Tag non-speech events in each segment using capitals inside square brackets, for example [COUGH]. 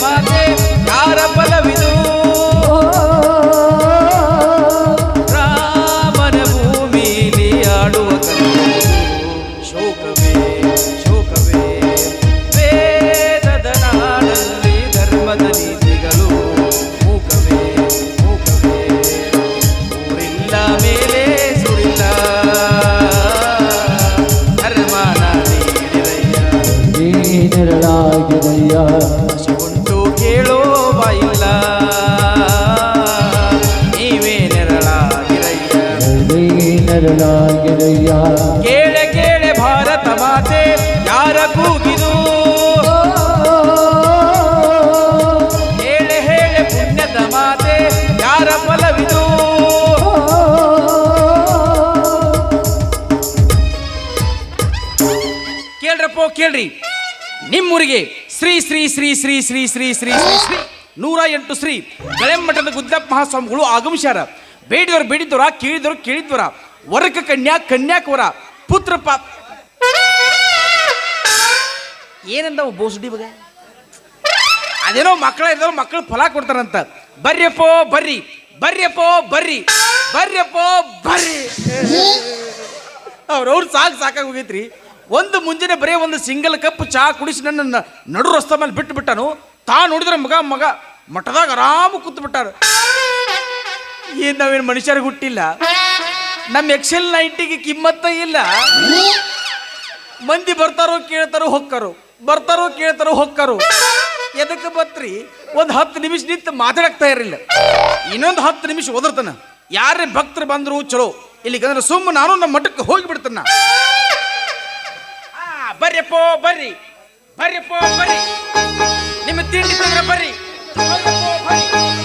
Amate. ಕೇಳ್ರಪ್ಪೋ ಕೇಳ್ರಿ. ನಿಮ್ಮೂರಿಗೆ ಶ್ರೀ ಶ್ರೀ ಶ್ರೀ ಶ್ರೀ ಶ್ರೀ ಶ್ರೀ ಶ್ರೀ ಶ್ರೀ ಶ್ರೀ ನೂರ ಎಂಟು ಶ್ರೀ ಗಳೆಮಠದ ಗುದ್ದಪ್ಪ ಮಹಾಸ್ವಾಮಿಗಳು ಆಗಮಿಸ್ಯಾರ. ಬೇಡಿದವರು ಬೇಡಿದವರ ಕೇಳಿದವರು ಕೇಳಿದ್ವರ ವರಕ ಕನ್ಯಾ ಕನ್ಯಾಕವರ ಪುತ್ರ ಪಾ ಏನಂದವು ಬೋಸಡಿ ಬಗೆ ಅದೇನೋ ಮಕ್ಕಳ ಇದ್ದವ್ರು ಮಕ್ಕಳು ಫಲ ಕೊಡ್ತಾರಂತ. ಬರ್ರಿಯಪ್ಪೋ ಬರ್ರಿ. ಬರ್ರಿಯಪ್ಪೋ ಬರ್ರಿ. ಬರ್ರಿಯಪ್ಪೋ ಬರ್ರಿ. ಅವ್ರವ್ರು ಸಾಕು ಸಾಕಾಗಿ ಹೋಗೈತ್ರಿ. ಒಂದು ಮುಂಜಾನೆ ಬರೀ ಒಂದು ಸಿಂಗಲ್ ಕಪ್ ಚಹಾ ಕುಡಿಸಿ ನನ್ನ ನಡು ರಸ್ತೆ ಮೇಲೆ ಬಿಟ್ಟು ಬಿಟ್ಟನು. ತಾ ನೋಡಿದ್ರೆ ಮಗ ಮಗ ಮಠದಾಗ ಆರಾಮ ಕೂತು ಬಿಟ್ಟಾರ. ಏನ್ ನಾವೇನು ಮನುಷ್ಯರಿಗೆ ಹುಟ್ಟಿಲ್ಲ. ನಮ್ಮ ಎಕ್ಸೆಲ್ ನೈಂಟಿಗೆ ಕಿಮ್ಮತ್ತ ಇಲ್ಲ. ಮಂದಿ ಬರ್ತಾರೋ ಕೇಳ್ತಾರೋ ಹೊಕ್ಕರು. ಬರ್ತಾರೋ ಕೇಳ್ತಾರೋ ಹೊಕ್ಕರು. ಎದಕ್ಕೆ ಬತ್ರಿ ಒಂದು ಹತ್ತು ನಿಮಿಷ ನಿಂತು ಮಾತಾಡಕ್ತಾ ಇರಲಿಲ್ಲ. ಇನ್ನೊಂದು ಹತ್ತು ನಿಮಿಷ ಓದಿರ್ತಾನ ಯಾರೇ ಭಕ್ತರು ಬಂದ್ರು ಚಲೋ. ಇಲ್ಲಿಗಂದ್ರೆ ಸುಮ್ಮ ನಾನು ನಮ್ಮ ಮಠಕ್ಕೆ ಹೋಗಿ ಬಿಡ್ತಾನ. ಬರ್ರಿಯಪ್ಪೋ ಬರ್ರಿ ಬರ್ರಿಯಪ್ಪೋ ಬರ್ರಿ ನಿಮ್ಮ ತಿಂಡಿ ತಂದ್ರೆ ಬರ್ರಿ ಬರ್ರಿಯಪ್ಪೋ ಬರ್ರಿ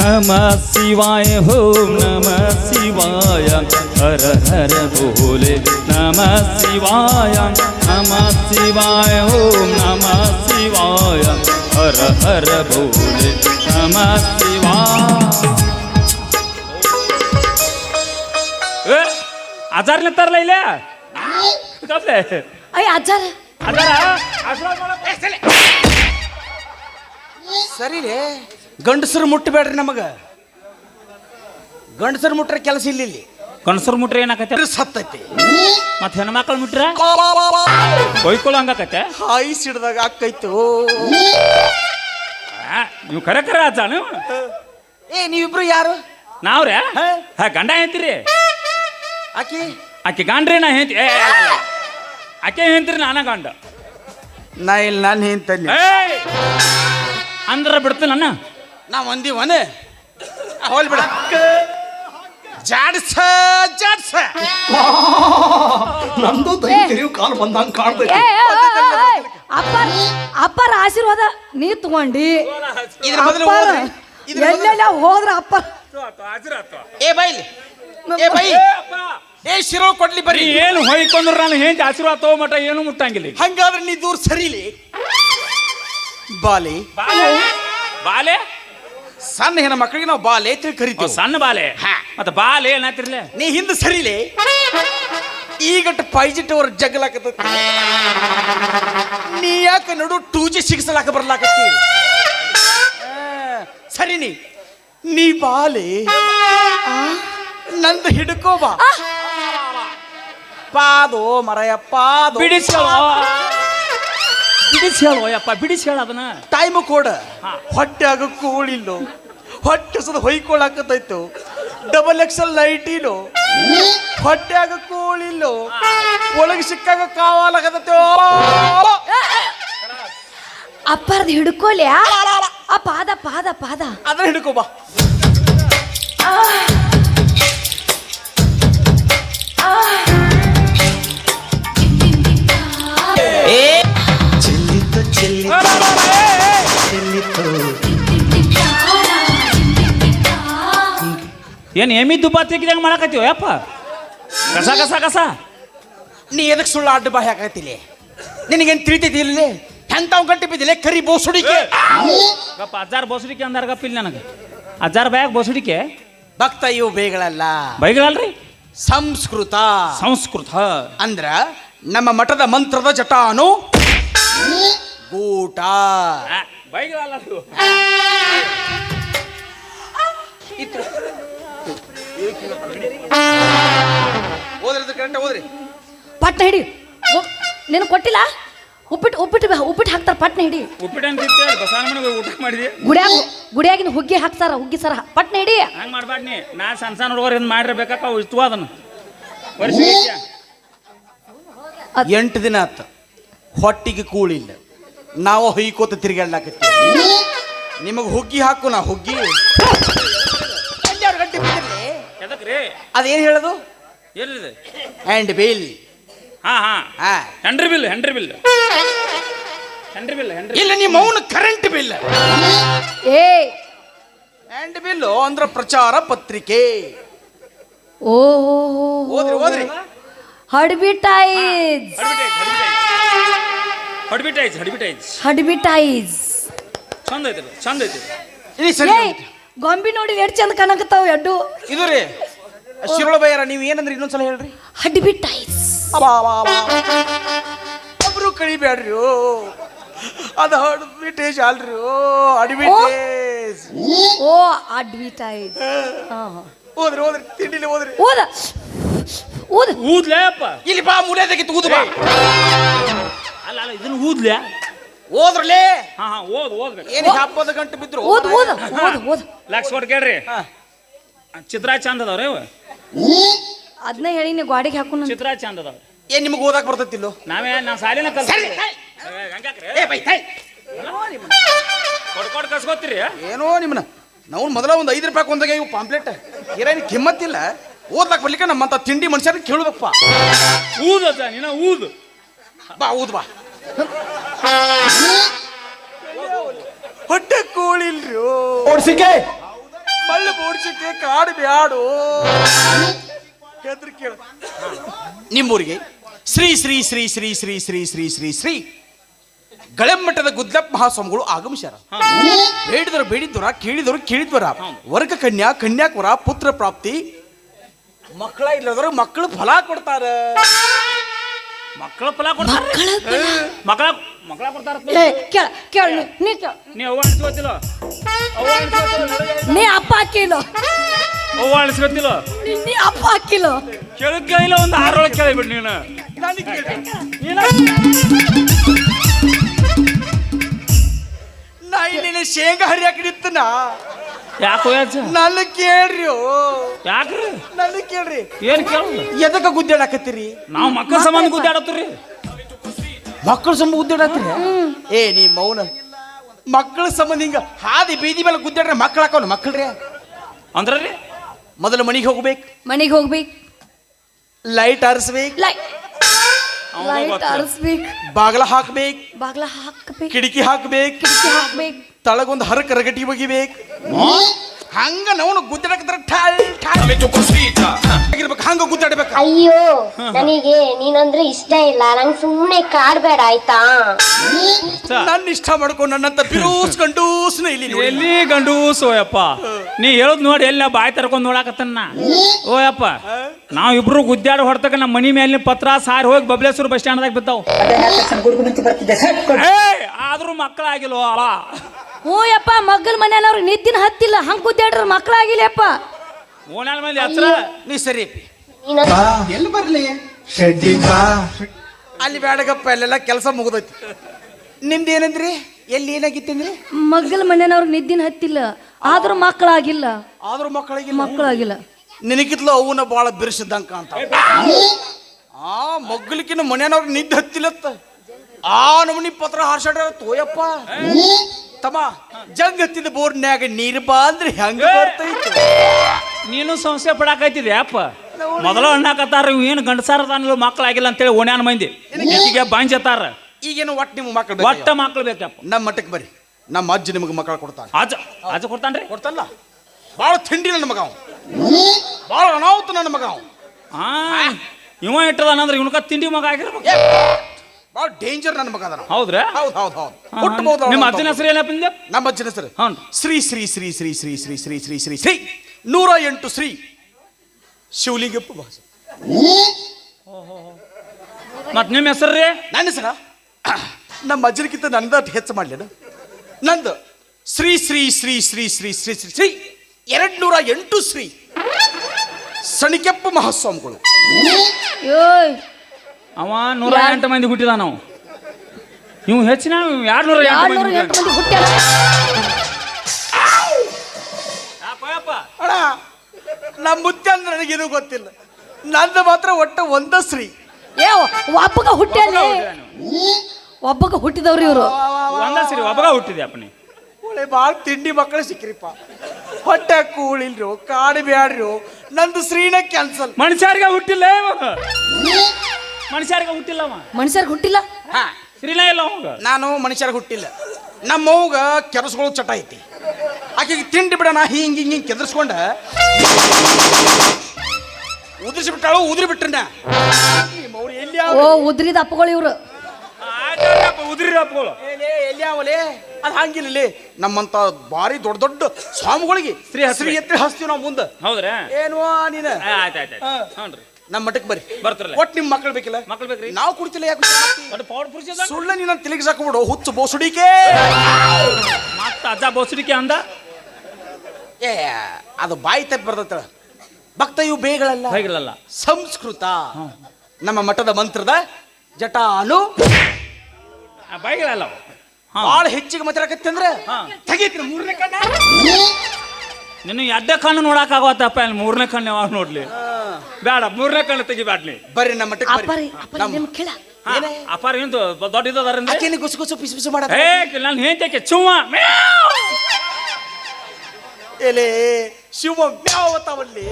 നമ ശിവായ ഹോം നമ ശിവായ ഹര ഹര ഭോലെ നമ शिवाय നമ ശിവായ ഹോം നമ ശിവായ ഹര ഹര ഭോലെ നമ ശിവായ ಆಚಾರ ನಿಂತಾರಲ್ಲ ಇಲ್ಲ ಕಪ್ಲೆ ಅಯ್ಯ ಅಜ್ಜಾರ ಅದಾರ ಆಶೀರ್ವಾದ ಮಾಡಪ್ಪ. ಸರಿಲೇ ಗಂಡಸರು ಮುಟ್ಟಬೇಡ್ರಿ ನಮಗ. ಗಂಡಸರು ಮುಟ್ರೆ ಕೆಲಸ ಇಲ್ಲ ಇಲ್ಲಿ ಗಂಡಸರು ಮುಟ್ರೆ ಏನಾಕತ್ತೆ? ಇದ್ರ ಸತ್ತೈತಿ. ಮತ್ತೆ ಹೆಣ್ಮಕ್ಳು ಮುಟ್ರೆ? ಕೊಯ್ಕೊಳ್ಳೋ ಹಂಗಾಕತ್ತೆ? ಹಾಯಿ ಸಿಡ್ದಾಗ ಅಕ್ಕೈತು ಆ, ನೀವು ಕರೆ ಕರೆ ಅಜ್ಜ ನೀವು? ಏ ನೀವಿಬ್ರು ಯಾರು? ನಾವ್ರೆ? ಹಾ? ಹಾ ಗಂಡ ಹೇಳ್ತೀರಿ ಆಕಿ? ಆಕೆ ಗಾಂಡ್ರಿ ನಾ ಹೆಂತಿ ಆಕೆ ಹೆಂತ್ರಿ ನಾನ ಗಾಂಡ. ನಾ ಇಲ್ಲಿ ನಾನು ಏಯ್! ಅಂದ್ರ ಬಿಡ್ತೀನಿ ನನ್ನ. ನಾ ಒಂದಿವನ ಹೋಲ್ ಬಿಡ. ಜಾಡ್ಸ ಜಾಡ್ಸ. ನಂದು ದೈ ತೆರೆಯು ಕಾಲು ಬಂದಂಗ ಕಾಣ್ತೈತಿ. ಏ, ಏ, ಏ, ಏ, ಏ, [LAUGHS] ಅಪ್ಪರ್ ಅಪ್ಪರ ಆಶೀರ್ವಾದ ನೀ ತಗೊಂಡಿ. ಇದ್ರ ಬದಲು ಅಪ್ಪರ ಹೋದ್ರಿ. ಇದ್ರ ಬದಲು- ಎಲ್ಲೆಲ್ಲ ಹೋದ್ರ ಅಪ್ಪ ಏ ಬೈಲಿ. ಏ ಬೈ ಏ ಶಿರೋ ಕೊಡ್ಲಿ ಬರೀ ಬರ್ರಿ ಏನು ಹೊಯ್ಕೊಂಡ್ರು ನಾನು ಹೆಂಗೆ ಆಶೀರ್ವಾದ ತಗೋಮಟ ಏನು ಮುಟ್ಟಂಗಿಲ್ಲ ಈಗ. ಹಂಗಾದ್ರೆ ನೀ ದೂರ ಸರಿಲಿ. ಬಾಲೆ. ಬಾಲೆ? ಬಾಲೆ? ಸಣ್ಣ ಹೆಣ್ಣ ಮಕ್ಕಳಿಗೆ ನಾವು ಬಾಲೆ ಅಂತ ಓ, ಕರಿತೀವಿ. ಸಣ್ಣ ಬಾಲೆ. ಹಾ. ಮತ್ತೆ ಬಾಲೆ ಏನಾತಿರ್ಲೆ ನೀ ಹಿಂದೆ ಸರಿಲೆ. ಈಗಟ್ಟು ಪೈಜಿಟ್ ಅವ್ರ ಜಗ್ಲಾಕತ್ತ ನೀ ಯಾಕೆ ನಡು ಟೂ ಜಿ ಸಿಗಿಸಲಾಕ ಬರ್ಲಾಕತ್ತಿ? ಆ, ಸರಿ ನೀ ನೀ ಬಾಲೆ ನಂದು ಹಿಡ್ಕೋ ಬಾ. ಪಾದೋ ಮರಯಪ್ಪ ಬಿಡಿಸಿ ಹೇಳು. ಬಿಡಿಸಿ ಹೇಳು ಯಪ್ಪ ಬಿಡಿಸಿ ಹೇಳ ಅದನ್ನ. ಟೈಮ್ ಕೊಡ. ಹೊಟ್ಟೆಗ ಹೊಟ್ಟೆಯಾಗ ಕೂಳಿಲ್ಲೋ. ಹೊಟ್ಟೆ ಸದ ಹೊಯ್ಕೊಳಕತ್ತೈತು. Double axle ನೈಟಿಲು ಹೊಟ್ಟೆಯಾಗ ಕೂಳಿಲ್ಲೋ. ಒಳಗೆ ಸಿಕ್ಕಾಗ ಕಾವಾಲಾಗತ್ತೈತೋ ಅಪ್ಪರ್ದು ಹಿಡ್ಕೊಲ್ಯಾ ಆ ಪಾದ ಪಾದ ಪಾದ. ಅದ್ರ ಹಿಡ್ಕೋ ಏನು ಎಮ್ಮಿ ದುಬ್ಬ ತೆಗಿದಂಗೆ ಮಾಡಕತ್ತೀವ ಯಪ್ಪ? ಕಸ ಕಸ ಕಸ. ನೀ ಎದಕ್ಕೆ ಸುಳ್ಳು ಅಡ್ಡ ಬಾಯಿ ಹಾಕತ್ತಿಲಿ ನಿನಗೇನು ತಿಳಿತೈತಿ ಇಲ್ಲಿ? ಹೆಂತಾವ್ ಗಂಟೆ ಬಿದ್ದಿಲ್ಲ? ಕರಿ ಬೋಸುಡಿಕೆ. ಗಪ್ಪ ಅಜ್ಜಾರ್ ಬೋಸುಡಿಕೆ ಅಂದಾರ ಗಪ್ಪ ಇಲ್ಲಿ ನನಗೆ. ಅಜ್ಜಾರ್ ಬ್ಯಾಗ್ ಬೋಸುಡಿಕೆ? ಭಕ್ತ ಇವು ಬೈಗಳಲ್ಲ. ಬೈಗಳಲ್ರಿ? ಸಂಸ್ಕೃತ. ಸಂಸ್ಕೃತ. ಅಂದ್ರ ನಮ್ಮ ಮಠದ ಮಂತ್ರದ ಜಟಾನು ಗೂಟ. ಅದು. ಓದ್ರಿ ಕರೆಕ್ಟ್ ಓದ್ರಿ. ಪಟ್ಟ ಹಿಡಿ. ನಿನಗೆ ಕೊಟ್ಟಿಲ್ಲ? ಉಪ್ಪಿಟ್ಟು ಉಪ್ಪಿಟ್ಟು ಬ- ಉಪ್ಪಿಟ್ಟು ಹಾಕ್ತಾರ ಪಟ್ನ ಹಿಡಿ. ಉಪ್ಪಿಟ್ಟು ಅಂತ ಇತ್ತು, ಬಸವನ ಮನೆಗೆ ಊಟ ಮಾಡಿದಿ? ಗುಡ್ಯಾಗ ಗುಡಿಯಾಗಿನ ಹುಗ್ಗಿ ಹಾಕ್ತಾರ ಹುಗ್ಗಿ ಸರ ಪಟ್ನ ಹಿಡಿ. ಹಂಗೆ ಮಾಡ್ಬಾಡ್ನಿ ನಾ. ಸಣ್ಣ ಸಣ್ಣ ಹುಡುಗರು ಇದನ್ನ ಮಾಡಿರ್ಬೇಕಪ್ಪ ಇಷ್ಟು ಅದನ್ನು. ವರ್ಷ ಎಂಟು ದಿನ ಆತ. ಹೊಟ್ಟಿಗೆ ಕೂಳಿಲ್ಲ. ನಾವು ಹೊಯ್ಕೋತ ತಿರುಗಾಡ್ಲಾಕತ್ತೀವಿ ನಿಮಗೆ ಹುಗ್ಗಿ ಹಾಕು ನಾ ಹುಗ್ಗಿ. ರೀ? ಅದೇನ್ ಹೇಳೋದು? ಎಲ್ಲಿದೆ? ಆ್ಯಂಡ್ ಬಿಲ್ ಹಾಂ ಹಾಂ. ಹಾ. ಹೆಂಡ್ರಿ ಬಿಲ್ ಹೆಂಡ್ರಿ ಬಿಲ್ ಹೆಂಡ್ರಿ ಬಿಲ್ ಹೆಂಡ್ರಿ ಇಲ್ಲ ನಿಮ್ಮ ಅವನು ಕರೆಂಟ್ ಬಿಲ್ ಏ. ಹ್ಯಾಂಡ್ ಬಿಲ್ ಅಂದ್ರ ಪ್ರಚಾರ ಪತ್ರಿಕೆ. ಓ ಓದ್ರಿ ಓದ್ರಿ. ಹಡ್ಬಿಟೈಸ್ ಹಡ್ಬಿಟೈಸ್ ಹಡ್ಬಿಟೈಸ್ ಹಡ್ಬಿಟೈಸ್ ಚಂದ ಐತಿ ಚಂದ ಐತಿ ಇಲ್ಲಿ ಸರಿ ಏಯ್ ಗೊಂಬಿ ನೋಡಿ ಎಷ್ಟು ಚಂದ ಕಾಣಕತ್ತಾವ ಎಡ್ಡು. ಇದು ರೀ ಶಿರೋಳ ಬಯ್ಯಾರ ನೀವು ಏನಂದ್ರೆ ಇನ್ನೊಂದ್ಸಲ ಹೇಳ್ರಿ? ಹಡ್ಬಿಟೈಸ್ ಒಬ್ರು ಕಳಿಬ್ಯಾಡ್ರಿ ಓ ಅದು ಅಡ್ಮಿಟೇಜ್ ಅಲ್ರಿ ಓ ಅಡ್ಮಿಟೇಜ್ ಓ ಅಡ್ವಿಟೈಸ್ ಹಾ ಹಾ. ಓದ್ರಿ ಓದ್ರಿ ತಿಂಡಿಲಿ ಹೋದ್ರಿ ಓದ ಓದ ಊದ್ಲೇ ಅಪ್ಪ ಇಲ್ಲಿ ಬಾ ಮುಲೆ ತೆಗಿತು ಊದು ಬಾ ಅಲ್ಲ ಅಲ್ಲ ಇದನ್ನ ಊದ್ಲೆ ಓದ್ರಲೇ ಹಾಂ ಹಾಂ ಓದ್ ಓದ್ಬೇಕು ಏನ್ ಹಬ್ಬದ ಗಂಟೆ ಬಿದ್ರು ಓದ್ ಓದ ಓದ್ ಓದ್ ಲಕ್ಷ ಕೇಳ್ರಿ. ಚಿತ್ರ ಚಂದ ಅದಾವ್ರಿ ಅದನ್ನ ಹೇಳಿ ನೀವು ಗಾಡಿಗೆ ಹಾಕೊಂಡು ಚಿತ್ರ ಚಂದ ಅದಾವ ಏನ್ ನಿಮ್ಗೆ ಓದಾಕ್ ಬರ್ತೈತಿಲ್ಲೋ ನಾವೇ ನಾವು ಸಾಲಿನ ಕಲ್ ಸರಿ, ಸರಿ. ಏ ಬೈ ತಾಯ್. ಕೊಡ್ಕೊಡ್ ಕಸ್ಕೋತೀರಿ ಏನೋ ನಿಮ್ಮನ್ನ ನಾವು ಮೊದಲ ಒಂದು ಐದು ರೂಪಾಯಿ ಒಂದಾಗ ಇವು ಪಾಂಪ್ಲೆಟ್. ಏನೇನು ಕಿಮ್ಮತ್ತಿಲ್ಲ. ಓದ್ಲಾಕ್ ಬರ್ಲಿಕ್ಕೆ ನಮ್ಮಂತ ತಿಂಡಿ ಮನುಷ್ಯರ ಕೇಳಬೇಕಪ್ಪ ಊದ್ ಅಜ್ಜ ನೀನ ಊದು. ಬಾ ಊದ್ ಬಾ. ಹೊಟ್ಟೆ ಕೋಳಿಲ್ರಿ? ಓಡ್ಸಿಕೆ. ಮಳ್ಳು ಓಡ್ಸಿಕೆ ಕಾಡು ಬ್ಯಾಡು? ಕೇಳ. ನಿಮ್ಮೂರಿಗೆ ಶ್ರೀ ಶ್ರೀ ಶ್ರೀ ಶ್ರೀ ಶ್ರೀ ಶ್ರೀ ಶ್ರೀ ಶ್ರೀ ಶ್ರೀ ಗಳೆಮ್ಮಠದ ಗುದ್ಲಪ್ಪ ಮಹಾಸ್ವಾಮಿಗಳು ಆಗಮಿಸ್ಯಾರ. ಬೇಡಿದ್ರು ಬೇಡಿದ್ವರ ಕೇಳಿದವರು ಕೇಳಿದ್ವರ. ವರ್ಗ ಕನ್ಯಾ ಕನ್ಯಾಕುರ ಪುತ್ರ ಪ್ರಾಪ್ತಿ. ಮಕ್ಕಳ ಇಲ್ಲದ್ರ ಮಕ್ಕಳು ಫಲ ಕೊಡ್ತಾರ. ಮಕ್ಕಳ ಫಲ ಕೊಡ್ತಾರ. ಮಕ್ಕಳ ಮಕ್ಕಳ ಕೊಡ್ತಾರ. ಕೇಳ ಕೇಳ ನೀ- ನೀ ಕೇಳ. ನೀ ಅವ್ವ ಅನ್ಸ್ಕೊತಿಲ್ಲ ಅವ್ವ ಅನ್ಸ್ಕೊತಿಲ್ಲ ನೀ ಅಪ್ಪ ಹಾಕಿಲ್ಲ ಅವ್ವ ಅನ್ಸ್ಕೊತಿಲ್ಲ ಗೊತ್ತಿಲ್ಲ ಅಪ್ಪ ಹಾಕಿಲ್ಲ? ಕೇಳಕ್ಕ ಇಲ್ಲ ಒಂದು ಆರೊಳಗೆ ಕೇಳಿಬಿಡ್ ನೀನು. ನೀನ? ನಾ ಇಲ್ಲಿ ಶೇಂಗಾ ಹರಿಯಾಕ ನಿತ್ತನ ಯಾಕೋ ಯಾಚ ನನ್ನ ಕೇಳ್ರಿ ಯಾಕ್ರಿ? ನನ್ನ ಕೇಳ್ರಿ. ಏನ್ ಕೇಳ ಎದಕ್ಕ ಗುದ್ದಾಡಕತ್ತೀರಿ? ನಾವು ಮಕ್ಕಳ ಸಂಬಂಧ ಗುದ್ದಾಡತ್ತೀರಿ. ಮಕ್ಕಳ ಸಂಬಂಧ ಗುದ್ದಾಡತ್ತೀರಿ? ಏ ನೀ ಮೌನ. ಮಕ್ಕಳ ಸಂಬಂಧ ಹಿಂಗ ಹಾದಿ ಬೀದಿ ಮೇಲೆ ಗುದ್ದಾಡ್ರೆ ಮಕ್ಕಳ ಹಾಕೋನು ಮಕ್ಕಳ್ರಿ? ಅಂದ್ರ ರೀ ಮೊದಲು ಮನೆಗೆ ಹೋಗ್ಬೇಕು. ಮನೆಗೆ ಹೋಗ್ಬೇಕು. ಲೈಟ್ ಆರಿಸ್ಬೇಕು. ಲೈಟ್ ಅವ್ನ್ಗೂ ಲೈಟ್ ಗೊತ್ತು. ಆರಿಸ್ಬೇಕು. ಬಾಗಲ ಹಾಕ್ಬೇಕು. ಬಾಗ್ಲ ಹಾಕ್ಬೇಕು. ಕಿಟಕಿ ಹಾಕ್ಬೇಕು. ಕಿಟಕಿ ಹಾಕ್ಬೇಕು. ತಳಗೊಂದು ಹರಕ ರಗಟಿ ಒಗಿಬೇಕು. ಹಂಗ ನಾವು ಗುದ್ದಾಡಕತ್ರ ಠಾಳ್ ಠಾಳ್. ಆಗಿರ್ಬೇಕು ಹಂಗ ಗುದ್ದಾಡ್ಬೇಕು. ಅಯ್ಯೋ ನನಗೆ ನೀನಂದ್ರೆ ಇಷ್ಟ ಇಲ್ಲ. ನಂಗೆ ಸುಮ್ಮನೆ ಕಾಡ್ಬೇಡ ಆಯ್ತಾ? ನನ್ನ ಇಷ್ಟ ಮಾಡ್ಕೊಂಡು ನನ್ನಂತ ಬಿರೂಸ್ ಗಂಡೂಸ್ನ ಇಲ್ಲಿ ನೋಡಿ. ಎಲ್ಲಿ ಗಂಡೂಸ್ ಓಯಪ್ಪ? ನೀ ಹೇಳದ್ ನೋಡಿ ಎಲ್ಲ ಬಾಯ್ ತರ್ಕೊಂಡು ನೋಡಾಕತ್ತನ್ನ ಓಯಪ್ಪ ನಾವ್ ಇಬ್ರು ಗುದ್ದಾಡ ಹೊಡ್ತಕ ನಮ್ಮ ಮನಿ ಮೇಲಿನ ಪತ್ರ ಸಾರಿ ಹೋಗಿ ಬಬ್ಲೇಶ್ವರ ಬಸ್ ಸ್ಟ್ಯಾಂಡ್ದಾಗ ಬಿದ್ದಾವ್. ಏ ಆದ್ರೂ ಮಕ್ಕಳಾಗಿಲ್ವ ಅಲ್ಲ? ಹ್ಞೂ ಯಪ್ಪ ಮಗ್ಗಲ್ ಮನೆಯವ್ರು ನಿದ್ದಿನ ಹತ್ತಿಲ್ಲ ಹಂಗೆ ಕೂತಾಡ್ರ ಮಕ್ಕಳಾಗಿಲ್ಲಪ್ಪ ಮಂದಿ ಹತ್ರ? ನೀ ಸರಿ ಎಲ್ಲಿ ಬರ್ಲಿ? ಅಲ್ಲಿ ಬೇಡಗಪ್ಪ ಅಲ್ಲೆಲ್ಲ ಕೆಲಸ ಮುಗ್ದೈತಿ. ನಿಮ್ದು ಏನಂದ್ರಿ? ಎಲ್ಲಿ ಏನಾಗಿತ್ತಂದ್ರಿ? ಮಗ್ಗಲ್ ಮನೆಯವ್ರು ನಿದ್ದಿನ ಹತ್ತಿಲ್ಲ ಆದ್ರೂ ಮಕ್ಕಳಾಗಿಲ್ಲ ಆದ್ರೂ ಮಕ್ಕಳಿಗೆ ಮಕ್ಕಳಾಗಿಲ್ಲ ನಿನಗಿತ್ಲ ಅವನ ಬಾಳ ಬಿರ್ಸಿದ್ದಂಕ ಅಂತ. ಆ ಮಗ್ಗಲಿಕ್ಕಿನ ಮನೆಯವ್ರ ನಿದ್ದೆ ಹತ್ತಿಲತ್ತ. ಆ ನಮನಿ ಪತ್ರ ಹಾರ್ಸಾಡ್ರ ತೋಯಪ್ಪ ತಮ್ಮ ಜಂಗ್ ತಿಂದ ಬೋರ್ನ್ಯಾಗ ನೀರು ಬಾ ಅಂದ್ರೆ ಹೆಂಗ ಬರ್ತೈತಿ? ನೀನು ಸಂಶಯ ಪಡಾಕೈತಿದೆ ಅಪ್ಪ. ಮೊದಲು ಅಣ್ಣಾಕತ್ತಾರ ಇವ್ ಏನು ಗಂಡಸಾರ ತಾನಲ್ಲ ಮಕ್ಕಳಾಗಿಲ್ಲ ಅಂತೇಳಿ ಓಣ್ಯಾನ ಮಂದಿ. ಈಗ ಬಾಂಜತ್ತಾರ ಈಗೇನು ಒಟ್ಟು ನಿಮ್ಮ ಮಕ್ಕಳು ಒಟ್ಟ ಮಕ್ಳು ಬೇಕಪ್ಪ. ನಮ್ಮ ಮಟ್ಟಕ್ಕೆ ಬರ್ರಿ. ನಮ್ಮ ಅಜ್ಜಿ ನಿಮಗೆ ಮಕ್ಕಳು ಕೊಡ್ತಾನೆ. ಅಜ್ಜ ಅಜ್ಜ ಕೊಡ್ತಾನ್ರಿ? ಕೊಡ್ತಲ್ಲ ಭಾಳ ತಿಂಡಿ ನನ್ನ ಮಗ ಅವ. ಭಾಳ ಅನಾಹುತ ನನ್ನ ಮಗ ಅವ. ಆ ಇವ ಇಟ್ಟದಾನಂದ್ರೆ ಇವನ್ಕ ತಿಂಡಿ ಮಗ ಆಗಿರ್ಬೇಕು. ಭಾಳ ಡೇಂಜರ್ ನನ್ನ ಮಗ ಅದನ ಹೌದ್ರಾ ಹೌದು ಹೌದು ಹೌದು ಹುಟ್ಟಬಹುದು ನಿಮ್ಮ ಅಜ್ಜನ ಹೆಸರು ಏನಪ್ಪ ನಿಂದೆ ನಮ್ಮ ಅಜ್ಜನ ಹೆಸರು ಹ್ಞೂ ಶ್ರೀ ಶ್ರೀ ಶ್ರೀ ಶ್ರೀ ಶ್ರೀ ಶ್ರೀ ಶ್ರೀ ಶ್ರೀ ಶ್ರೀ ಶ್ರೀ ನೂರ ಎಂಟು ಶ್ರೀ ಶಿವಲಿಂಗಪ್ಪ ಭಾಷೆ ಮತ್ ನಿಮ್ಮ ಹೆಸರು ರೀ ನನ್ನ ಹೆಸರ ನಮ್ಮ ಅಜ್ಜನಕ್ಕಿಂತ ನಂದು ಹೆಚ್ಚು ಮಾಡ್ಲೇನು ನಂದು ಶ್ರೀ ಶ್ರೀ ಶ್ರೀ ಶ್ರೀ ಶ್ರೀ ಶ್ರೀ ಶ್ರೀ ಶ್ರೀ ಎರಡ್ ನೂರ ಎಂಟು ಶ್ರೀ ಸಣಿಕೆಪ್ಪ ಮಹಾಸ್ವಾಮಿಗಳು ಏಯ್ ಅವ ನೂರ ಎಂಟು ಮಂದಿ ಹುಟ್ಟಿದ ನಾವು ನೀವು ಹೆಚ್ಚಿನ ಯಾರು ನೂರ ಎಂಟು ಮಂದಿ ಅಣ್ಣ ನಮ್ಮ ಮುತ್ತೆ ಅಂದ್ರೆ ನನಗೇನು ಗೊತ್ತಿಲ್ಲ. ನಂದು ಮಾತ್ರ ಒಟ್ಟ ಒಂದ ಸ್ತ್ರೀ. ಏ ಒಬ್ಬಗ ಹುಟ್ಟ್ಯಾಲಿ ಒಬ್ಬಗ ಹುಟ್ಟಿದವ್ರಿ ಇವರು. ಒಂದ ಸರಿ ಒಬ್ಬಗ ಹುಟ್ಟಿದೆ ಅಪ್ಪನಿ ಒಳ್ಳೆ ಭಾಳ ತಿಂಡಿ ಮಕ್ಕಳು ಸಿಕ್ಕ್ರಿಪ್ಪ. ಹೊಟ್ಟೆ ಕೂಳಿಲ್ರು ಕಾಡು ಬ್ಯಾಡ್ರು. ನಂದು ಶ್ರೀನ ಕ್ಯಾನ್ಸಲ್ ಮನುಷ್ಯರಿಗೆ ಹುಟ್ಟಿಲ್ಲ ಇವ. ಮನುಷ್ಯರಿಗೆ ಹುಟ್ಟಿಲ್ಲ ಮನುಷ್ಯರಿಗೆ ಹುಟ್ಟಿಲ್ಲ? ಹಾ ಶ್ರೀನ ಇಲ್ಲ ಅವಾಗ. ನಾನು ಮನುಷ್ಯರಿಗೆ ಹುಟ್ಟಿಲ್ಲ. ನಮ್ಮವ್ಗ ಕೆರಸ್ಗಳು ಚಟ ಐತಿ. ಆಕೆಗೆ ತಿಂಡಿ ಬಿಡಣ ಹಿಂಗೆ ಹಿಂಗೆ ಹಿಂಗೆ ಕೆದರ್ಸ್ಕೊಂಡ. ಉದುರಿಸಿ ಬಿಟ್ಟಾಳು ಉದುರಿ ಬಿಟ್ರನ ಎಲ್ಲಿ ಓ ಉದ್ರಿದ ಅಪ್ಪಗಳು ಇವ್ರು. ಉದ್ರಿ ಅಪ್ಪಗಳು. ಎಲ್ಲಿ ಅದು ಹಂಗಿಲ್ಲ ನಮ್ಮಂತ ಭಾರಿ ದೊಡ್ಡ ದೊಡ್ಡ ಸ್ವಾಮಿಗಳಿಗೆ ಶ್ರೀ ಹಸ್ರಿ. ಶ್ರೀ ಎತ್ತಿ ಹಸ್ತೀವಿ ನಾವು ಮುಂದೆ. ಹೌದ್ರಾ? ಏನು ನೀನು. ಆಯ್ತು ಆಯ್ತು. ಹ್ಞೂ ರೀ ನಮ್ಮ ಮಠಕ್ಕೆ ಬರ್ರಿ. ಬರ್ತಾರೆ ಒಟ್ಟು ನಿಮ್ಮ ಮಕ್ಕಳು ಬೇಕಿಲ್ಲ? ಮಕ್ಕಳು ಬೇಕ್ರಿ? ನಾವು ಕುಡ್ತಿಲ್ಲ ಯಾಕೆ ಪುರುಷ ಅದ. ಸುಳ್ಳ ನೀನ ತಿಳಿಗೆ ಸಾಕೋಬಿಡು ಹುಚ್ಚು ಬೋಸುಡಿಕೆ. ಮತ್ತ ಅಜ್ಜ ಬೋಸುಡಿಕೆ ಅಂದ? ಏ ಅದು ಬಾಯಿ ತಪ್ಪಿ ಬರ್ತೈತಳ ಭಕ್ತ ಇವು ಬೇಗಳಲ್ಲ ಹೇಗಿರಲ್ಲ ಸಂಸ್ಕೃತ. ನಮ್ಮ ಮಠದ ಮಂತ್ರದ ಜಟಾನು. ಬಾಯಿಗಳಲ್ಲ ಭಾಳ ಹೆಚ್ಚಿಗೆ ಮಾತಾಡಕತ್ತಿ ಅಂದ್ರೆ. ತೆಗೀತೀನಿ ಮೂರನೇ ಕಣ್ಣ. ನಿನ್ನ ಎಡ್ಡ ಕಣ್ಣು ನೋಡಕ್ ಆಗತ್ತಪ್ಪ ಅಲ್ಲಿ ಮೂರನೇ ಕಣ್ಣು ಯಾವಾಗ ನೋಡ್ಲಿ? ಬೇಡ ಮೂರನೇ ಕಣ್ಣು ತೆಗಿಬೇಡ ನೀ ಬರ್ರಿ ನಮ್ಮ ರೀ ಬರ್ರಿ ನಿಮ್ ಕೇಳ. ಅಪಾರ ಏನು? ದೊಡ್ಡ ಇದ್ದದಾರಿಂದ ಆಕೆನ ಗುಸು ಗುಸು ಪಿಸು ಪಿಸು ಮಾಡ ಏ ನಾನು ಹೇಳ್ತೇಕೆ ಚುಮ್ಮ ಮ್ಯಾವ್. ಎಲೆ ಶಿವ ಮ್ಯಾವತಾವಲ್ಲಿ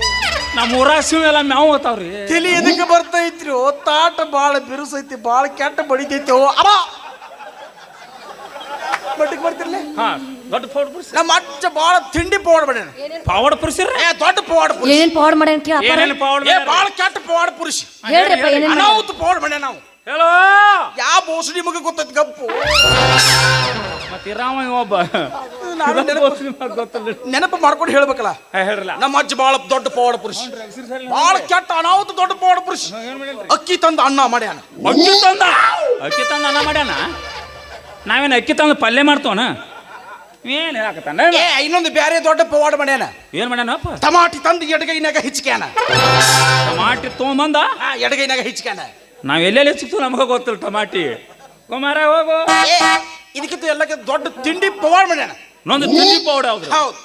ನಮ್ಮ ಊರ ಶಿವ ಎಲ್ಲ ಮ್ಯಾವ್ ಹೋತಾವ್ರಿ ತಲಿ ಎದಕ್ಕೆ ಬರ್ತೈತ್ರಿ? ಓ ತಾಟ ಬಾಳ ಬಿರುಸೈತಿ ಬಾಳ ಕೆಟ್ಟ ಬಡಿತೈತಿ ಓ ಮಠಕ್ಕೆ ಬರ್ತಿರ್ಲಿ? ಹಾ ದೊಡ್ಡ ಪೌಡ್ ಪುರುಷ ನಮ್ಮ ಅಜ್ಜ ಬಾಳ ತಿಂಡಿ ಪವಾಡ ಮಾಡ್ಯಾನ. ಪವಾಡ ಪುರುಷರ ಏ ದೊಡ್ಡ ಪವಾಡ ಪುರುಷ ಏನೇನ್ ಪವಾಡ್ ಮಾಡ್ಯಾನ ಕೇಳ ಏನೇನು ಪವಾಡ ಏ ಬಾಳ ಕೆಟ್ಟ ಪವಾಡ ಪುರುಷ ಹೇಳ್ರಿಪ್ಪ ಏನೇನ್? ಅನಾಹುತ ಪವಾಡ ಮಾಡ್ಯಾನ ನಾವು ಹೇಳೋ? ಯಾವ ಬೋಸಡಿ ಮಗ ಗೊತ್ತೈತಿ ಗಪ್ಪು. ಮತ್ತೆ ರಾಮ ಒಬ್ಬ. ನಾನು ನೆನಪು- ಮಾಡ್ಕೊಂಡು ಹೇಳ್ಬೇಕಲ್ಲ? ಹೇಳ್ರಲ್ಲ. ನಮ್ಮ ಅಜ್ಜ ಬಾಳ ದೊಡ್ಡ ಪವಾಡ ಪುರುಷ ಬಾಳ ಕೆಟ್ಟ ಅನಾಹುತ ದೊಡ್ಡ ಪವಾಡ ಪುರುಷ ಅಕ್ಕಿ ತಂದ ಅಣ್ಣ ಮಾಡ್ಯಾನ. ಅಕ್ಕಿ ತಂದ? ಅಕ್ಕಿ ತಂದ ಅಣ್ಣ ಮಾಡ್ಯಾನ? ನಾವೇನು ಅಕ್ಕಿ ತಂದು ಪಲ್ಯ ಮಾಡ್ತೋನ ಏನು ಹೇಳಕತ್ತಾನ? ಏ ಇನ್ನೊಂದು ಬ್ಯಾರೆ ದೊಡ್ಡ ಪವಾಡ ಮಾಡ್ಯಾನ. ಏನು ಮಾಡ್ಯಾನಪ್ಪ ಟಮಾಟಿ ತಂದು ಎಡಗೈನಾಗ ಹಿಚ್ಕ್ಯಾನ. ಟಮಾಟಿ ತೊಗೊಂಬಂದ? ಆ, ಎಡಗೈನಾಗ ಹಿಚ್ಕ್ಯಾನ. ನಾವು ಎಲ್ಲೆಲ್ಲಿ ಸಿಕ್ತು ನಮಗೆ ಗೊತ್ತಿಲ್ಲ ಟಮಾಟಿ. ಕುಮಾರ ಹೋಗು. ಏ ಇದಕ್ಕಿಂತ ಎಲ್ಲಕ್ಕೆ ದೊಡ್ಡ ತಿಂಡಿ ಪವಾಡ ಮಾಡ್ಯಾನ. ನೊಂದು ತಿಂಡಿ ಪೌಡ ಹೌದು. ಹೌದು.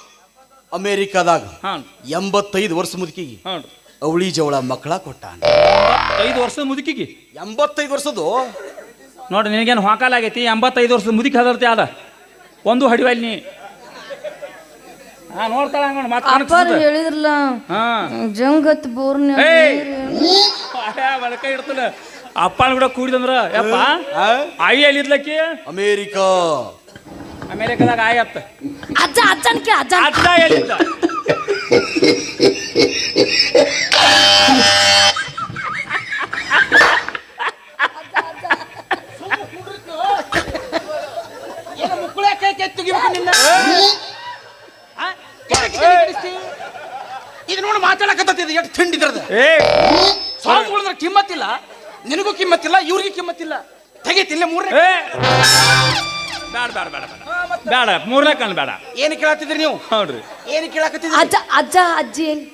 ಅಮೇರಿಕಾದಾಗ ಹಾಂ. ಎಂಬತ್ತೈದು ವರ್ಷ ಮುದುಕಿಗೆ ಹೌದು ಅವಳಿ ಜವಳ ಮಕ್ಕಳ ಕೊಟ್ಟಾನ. ಐದು ವರ್ಷದ ಮುದುಕಿಗೆ? ಎಂಬತ್ತೈದು ವರ್ಷದ್ದು? ನೋಡಿ ನಿನಗೇನು ಹೊಕಾಲ ಆಗೈತಿ? ಎಂಬತ್ತೈದು ವರ್ಷದ ಮುದುಕಿ ಹದರ್ತಿ ಅದ ಒಂದು ಹಡಿವಲ್ಲಿ ನೀ. ಹಾ ನೋಡ್ತಾಳ ನೋಡಿ ಅಪ್ಪಾರು ಮತ್ತೆ ಹೇಳಿದ್ರಲ್ಲ ಹಾ. ಜಂಗತ್ ಬೋರ್ನ! ಬಳಕ ಇಡ್ತಾನೆ ಅಪ್ಪನ ಕೂಡ ಕೂಡಿದಂದ್ರ ಯಪ್ಪ ಆಯಿ ಎಲ್ಲಿದ್ಲಕ್ಕಿ? ಅಮೇರಿಕಾ. ಅಮೇರಿಕದಾಗ ಆಯತ್ತ ಅಜ್ಜ ಅಜ್ಜನ್ ಕೇಳ ಅಜ್ಜ ಅಜ್ಜ ಎಲ್ಲಿದ್ದ? [LAUGHS] ಇದು ನೋಡಿ ಮಾತಾಡಕತ್ತೈತಿ ಇದು ಎಷ್ಟು ತಿಂಡಿದ್ರದ? ಏ! ಉಳಿದ್ರೆ ಕಿಮ್ಮತ್ತಿಲ್ಲ ನಿನಗೂ ಕಿಮ್ಮತ್ತಿಲ್ಲ ಇವ್ರಿಗೆ ಕಿಮ್ಮತ್ತಿಲ್ಲ. ತೆಗಿತಿಲ್ಲ ಮೂರನೇ ಏ! ಬೇಡ ಬೇಡ ಬೇಡ ಬೇಡ. ಬೇಡ ಮೂರನೇ ಕಣ್ಣು ಬೇಡ. ಏನು ಕೇಳತ್ತಿದ್ರಿ ನೀವು? ಹೌದ್ರಿ. ಏನು ಕೇಳಕತ್ತಿದ್ರಿ? ಅಜ್ಜ ಅಜ್ಜ ಅಜ್ಜಿ ಎಲ್ಲಿ?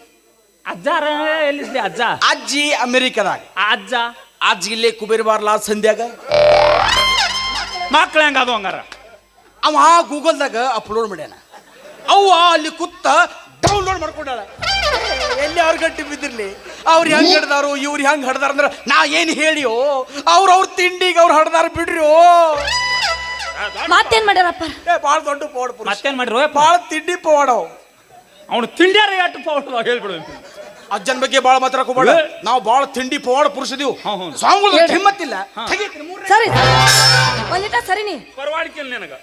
ಅಜ್ಜಾರ ಎಲ್ಲಿಸ್ಲಿ ಅಜ್ಜ? ಅಜ್ಜಿ ಅಮೇರಿಕಾದಾಗ. ಆ ಅಜ್ಜ. ಅಜ್ಜಿ ಇಲ್ಲೇ ಕುಬೇರ್ ಬಾರ್ಲಾ ಸಂಧ್ಯಾಗ ಮಕ್ಳು ಹೆಂಗ ಅದು ಹಂಗಾರ? ಅವ ಗೂಗಲ್ದಾಗ ಅಪ್ಲೋಡ್ ಮಾಡ್ಯಾನ. ಅವ್ವ ಅಲ್ಲಿ ಕುತ್ತ ಡೌನ್ಲೋಡ್ ಮಾಡ್ಕೊಂಡಾಳ. ಎಲ್ಲಿ ಅವ್ರ ಗಟ್ಟಿ ಬಿದ್ದಿರ್ಲಿ? ಅವ್ರು ಹೆಂಗ್ ಹಿಡ್ದಾರು? ಇವ್ರು ಹೆಂಗ್ ಹಡ್ದಾರ ಅಂದ್ರ ನಾ ಏನ್ ಹೇಳಿಯೋ ಅವ್ರ ಅವ್ರ ತಿಂಡಿಗೆ ಅವ್ರು ಹಡ್ದಾರ ಬಿಡ್ರಿ ಮತ್ತೇನ್ ಮಾಡ್ಯಾರಪ್ಪ? ಏ ಬಾಳ ದೊಡ್ಡ ಪವಾಡ ಪುರುಷ. ಮತ್ತೇನ್ ಮಾಡಿರೋ ಬಾಳ ತಿಂಡಿ ಪವಾಡ ಅವು. ಅವನು ತಿಂಡ್ಯಾರ ಎಷ್ಟು ಪವಾಡ ಹೇಳ್ಬಿಡು. ಅಜ್ಜನ ಬಗ್ಗೆ ಬಾಳ ಮಾತ್ರ ಹೋಗ್ಬೇಡ ನಾವು ಬಾಳ ತಿಂಡಿ ಪವಾಡ ಪುರುಷದೀವು ಹ್ಞೂ, ಹ್ಞೂ. ಸ್ವಾಮಿಗಳು ಹೇಳ್ರಿ. ಹಿಮ್ಮತ್ತಿಲ್ಲ. ಸರಿ ಒಂದಿಟ ಸರಿ ನೀ ಪರವಾಡಿಕೆ ನಿನಗ.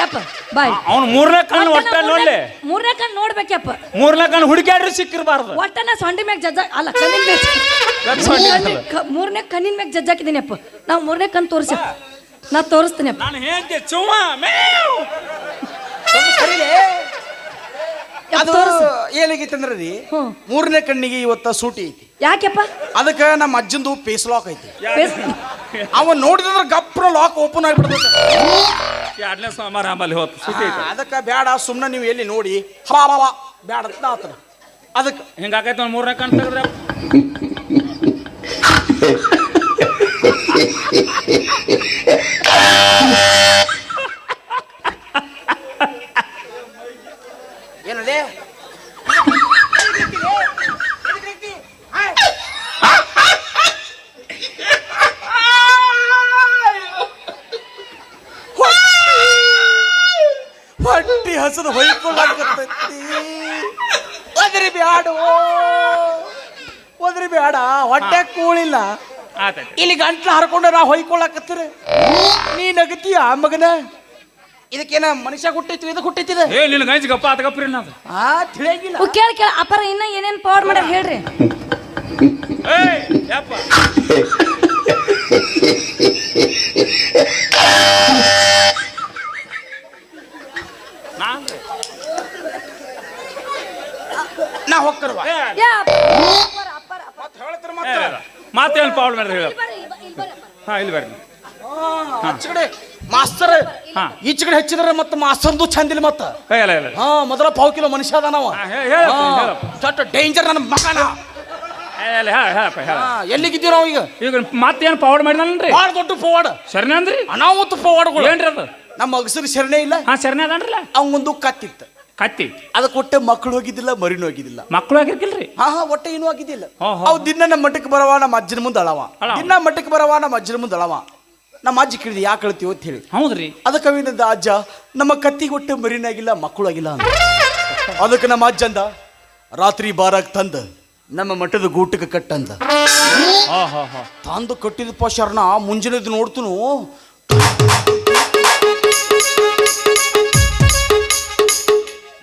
ಯಪ್ಪ ಬಾಯ್. ಅವನು ಮೂರನೇ ಕಣ್ಣು ಒಟ್ಟ ನೋಡ್ಲಿ. ಮೂರನೇ ಕಣ್ ನೋಡ್ಬೇಕಪ್ಪ ಮೂರನೇ ಕಣ್ಣು ಹುಡುಕ್ಯಾಡ್ರಿ ಸಿಕ್ಕಿರ್ಬಾರ್ದು. ಒಟ್ಟನ ಸೊಂಡಿ ಮ್ಯಾಗ ಜಜ್ಜ ಅಲ್ಲ ಕಣ್ಣಿನ ಮ್ಯಾಗ ಮೂರನೇ ಕಣ್ಣಿನ ಮ್ಯಾಗ ಜಜ್ಜಾಕಿದ್ದೀನಿ ಅಪ್ಪ ನಾವು ಮೂರನೇ ಕಣ್ ತೋರಿಸ ನಾ ತೋರಿಸ್ತೀನಿ ಅಪ್ಪ ನಾನು ಹೇಳ್ತೆ ಚುಮ್ಮ ಮೇವ್ ಅದು ತೋರ್ಸು. ಏನಾಗೈತೆ ಅಂದ್ರೆ ರೀ. ಮೂರನೇ ಕಣ್ಣಿಗೆ ಇವತ್ತ ಸೂಟಿ ಐತಿ. ಯಾಕೆಪ್ಪ ಅದಕ್ಕೆ ನಮ್ಮ ಅಜ್ಜಂದು ಪೇಸ್ ಲಾಕ್ ಐತಿ. [LAUGHS] ಅವ ನೋಡಿದ್ರೆ ಗಪ್ರ ಲಾಕ್ ಓಪನ್ ಆಗಿಬಿಡ್ತೈತೆ. ಎರಡನೇ ಸೋಮವಾರ ಆಮೇಲೆ ಹೋತು ಸುದ್ದಿ ಐತೆ ಅದಕ್ಕೆ ಬೇಡ ಸುಮ್ಮನೆ ನೀವು ಎಲ್ಲಿ ನೋಡಿ. ಹವಾ ಹವಾ ಬೇಡ ಅಂತ ಆತನ ಅದಕ್ಕೆ ಹಿಂಗಾಕೈತೆ ಒಂದು ಮೂರನೇ ಕಣ್ ತೆಗೆದ್ರೆ? [LAUGHS] ಹೊಟ್ಟೆ ಆತ ಇಲ್ಲಿ ಗಂಟ್ಲ ಹರ್ಕೊಂಡು ನಾ ಹೊಯ್ಕೊಳ್ಳಾಕತ್ತೀರ ನೀ ನಗತೀಯ ಮಗನ? ಇದಕ್ಕೇನ ಮನುಷ್ಯ ಹುಟ್ಟಿತ್ತು ಇದು ಹುಟ್ಟಿತ್ತಿದೆ? ಏ ನಿನ್ನ ಗಂಜಿ ಗಪ್ಪ ಆತ ಗಪ್ರಿ ಅದು ಆ ತಿಳಿಯಂಗಿಲ್ಲ. ಕೇಳ ಕೇಳ ಅಪ್ಪರ ಇನ್ನ ಏನೇನ್ ಪವರ್ ಮಾಡ್ಯಾರ ಹೇಳ್ರಿ. ಏ ಯಪ್ಪ. ನಾನ್ರಿ ನಾ ಹೋಗ್ಕರ್ವ ಯಾ, ಅಪ್ಪರ, ಅಪ್ಪರ, ಅಪ್ಪರ. ಮತ್ತೆ ಹೇಳ್ತಾರ ಏ, ಮತ್ತೆ ಮತ್ತೇನು ಪಾವಲ್ ಮಾಡ್ರಿ. ಹಾ ಇಲ್ಲಿ ಬರ್ರಿ ಆಚೆ ಮಾಸ್ತರ್ ಹಾ. ಈಚ ಕಡೆ ಹೆಚ್ಚಿದ್ರೆ ಮತ್ತೆ ಮಾಸ್ತರ್ದು ಚಂದಿಲ್ಲ ಮತ್ತ. ಏ, ಇಲ್ಲ ಇಲ್ಲ ಹಾ ಮೊದಲ ಪಾವು ಕಿಲೋ ಮನುಷ್ಯ ಅದ ನಾವು ಹೇ- ಹೇಳಪ್ಪ, ಹೇಳಪ್ಪ. ಚಟ್ ಡೇಂಜರ್ ನನ್ನ ಮಗನ. ಏ, ಇಲ್ಲ ಹೇಳ ಹೇಳಪ್ಪ ಹೇಳ. ಹಾ, ಎಲ್ಲಿಗಿದ್ದೀರ ಅವ ಈಗ? ಈಗ ಮಾತೇನು ಪವರ್ ಮಾಡಿದನ್ರಿ ಭಾಳ ದೊಡ್ಡ ಫೋವಾರ್ಡ್ ಶರಣ ಅಂದ್ರಿ ಅನಾಹುತ ಫೋವಾರ್ಡ್ಗಳು ಏನ್ರಿ ಅದು? ನಮ್ಮ ಅಗಸರು ಶರಣೆ ಇಲ್ಲ. ಹಾ ಶರಣ ಅದನ್ರಲ್ಲ? ಅವಂಗೊಂದು ಕತ್ತಿತ್ತು. ಕತ್ತಿ. ಅದಕ್ಕೆ ಒಟ್ಟೆ ಮಕ್ಕಳು ಹೋಗಿದ್ದಿಲ್ಲ ಮರಿನೂ ಹೋಗಿದ್ದಿಲ್ಲ. ಮಕ್ಕಳು ಆಗಿರ್ಕಿಲ್ರಿ ಹಾ ಹಾ ಒಟ್ಟೆ ಏನೂ ಆಗಿದ್ದಿಲ್ಲ ಹೋ, ಹೋ. ಅವ್ ದಿನ ನಮ್ಮ ಮಠಕ್ಕೆ ಬರವ ನಮ್ಮ ಅಜ್ಜನ ಮುಂದೆ ಅಳವ. ಅಳವ. ದಿನ ಮಠಕ್ಕೆ ಬರವ ನಮ್ಮ ಅಜ್ಜನ ಮುಂದೆ ಅಳವ. ನಮ್ಮ ಅಜ್ಜಿ ಕೇಳಿದೆ ಯಾಕೆ ಅಳ್ತೀವಿ ಅಂತ ಹೇಳಿ. ಹೌದ್ರಿ. ಅದಕ್ಕೆ ಅವಿನಂದ ಅಜ್ಜ ನಮ್ಮ ಕತ್ತಿ ಒಟ್ಟೆ ಮರಿನಾಗಿಲ್ಲ ಮಕ್ಕಳು ಆಗಿಲ್ಲ ಅಂತ ಅದಕ್ಕೆ ನಮ್ಮ ಅಜ್ಜ ಅಂದ ರಾತ್ರಿ ಬಾರಾಕ್ ತಂದ ನಮ್ಮ ಮಠದ ಗೂಟಕ್ಕೆ ಕಟ್ಟಂದ ಹಾ ಹಾ ಹಾ. ತಂದು ಕಟ್ಟಿದಪ್ಪ ಶರಣ ಮುಂಜಾನೆದು ನೋಡ್ತನು.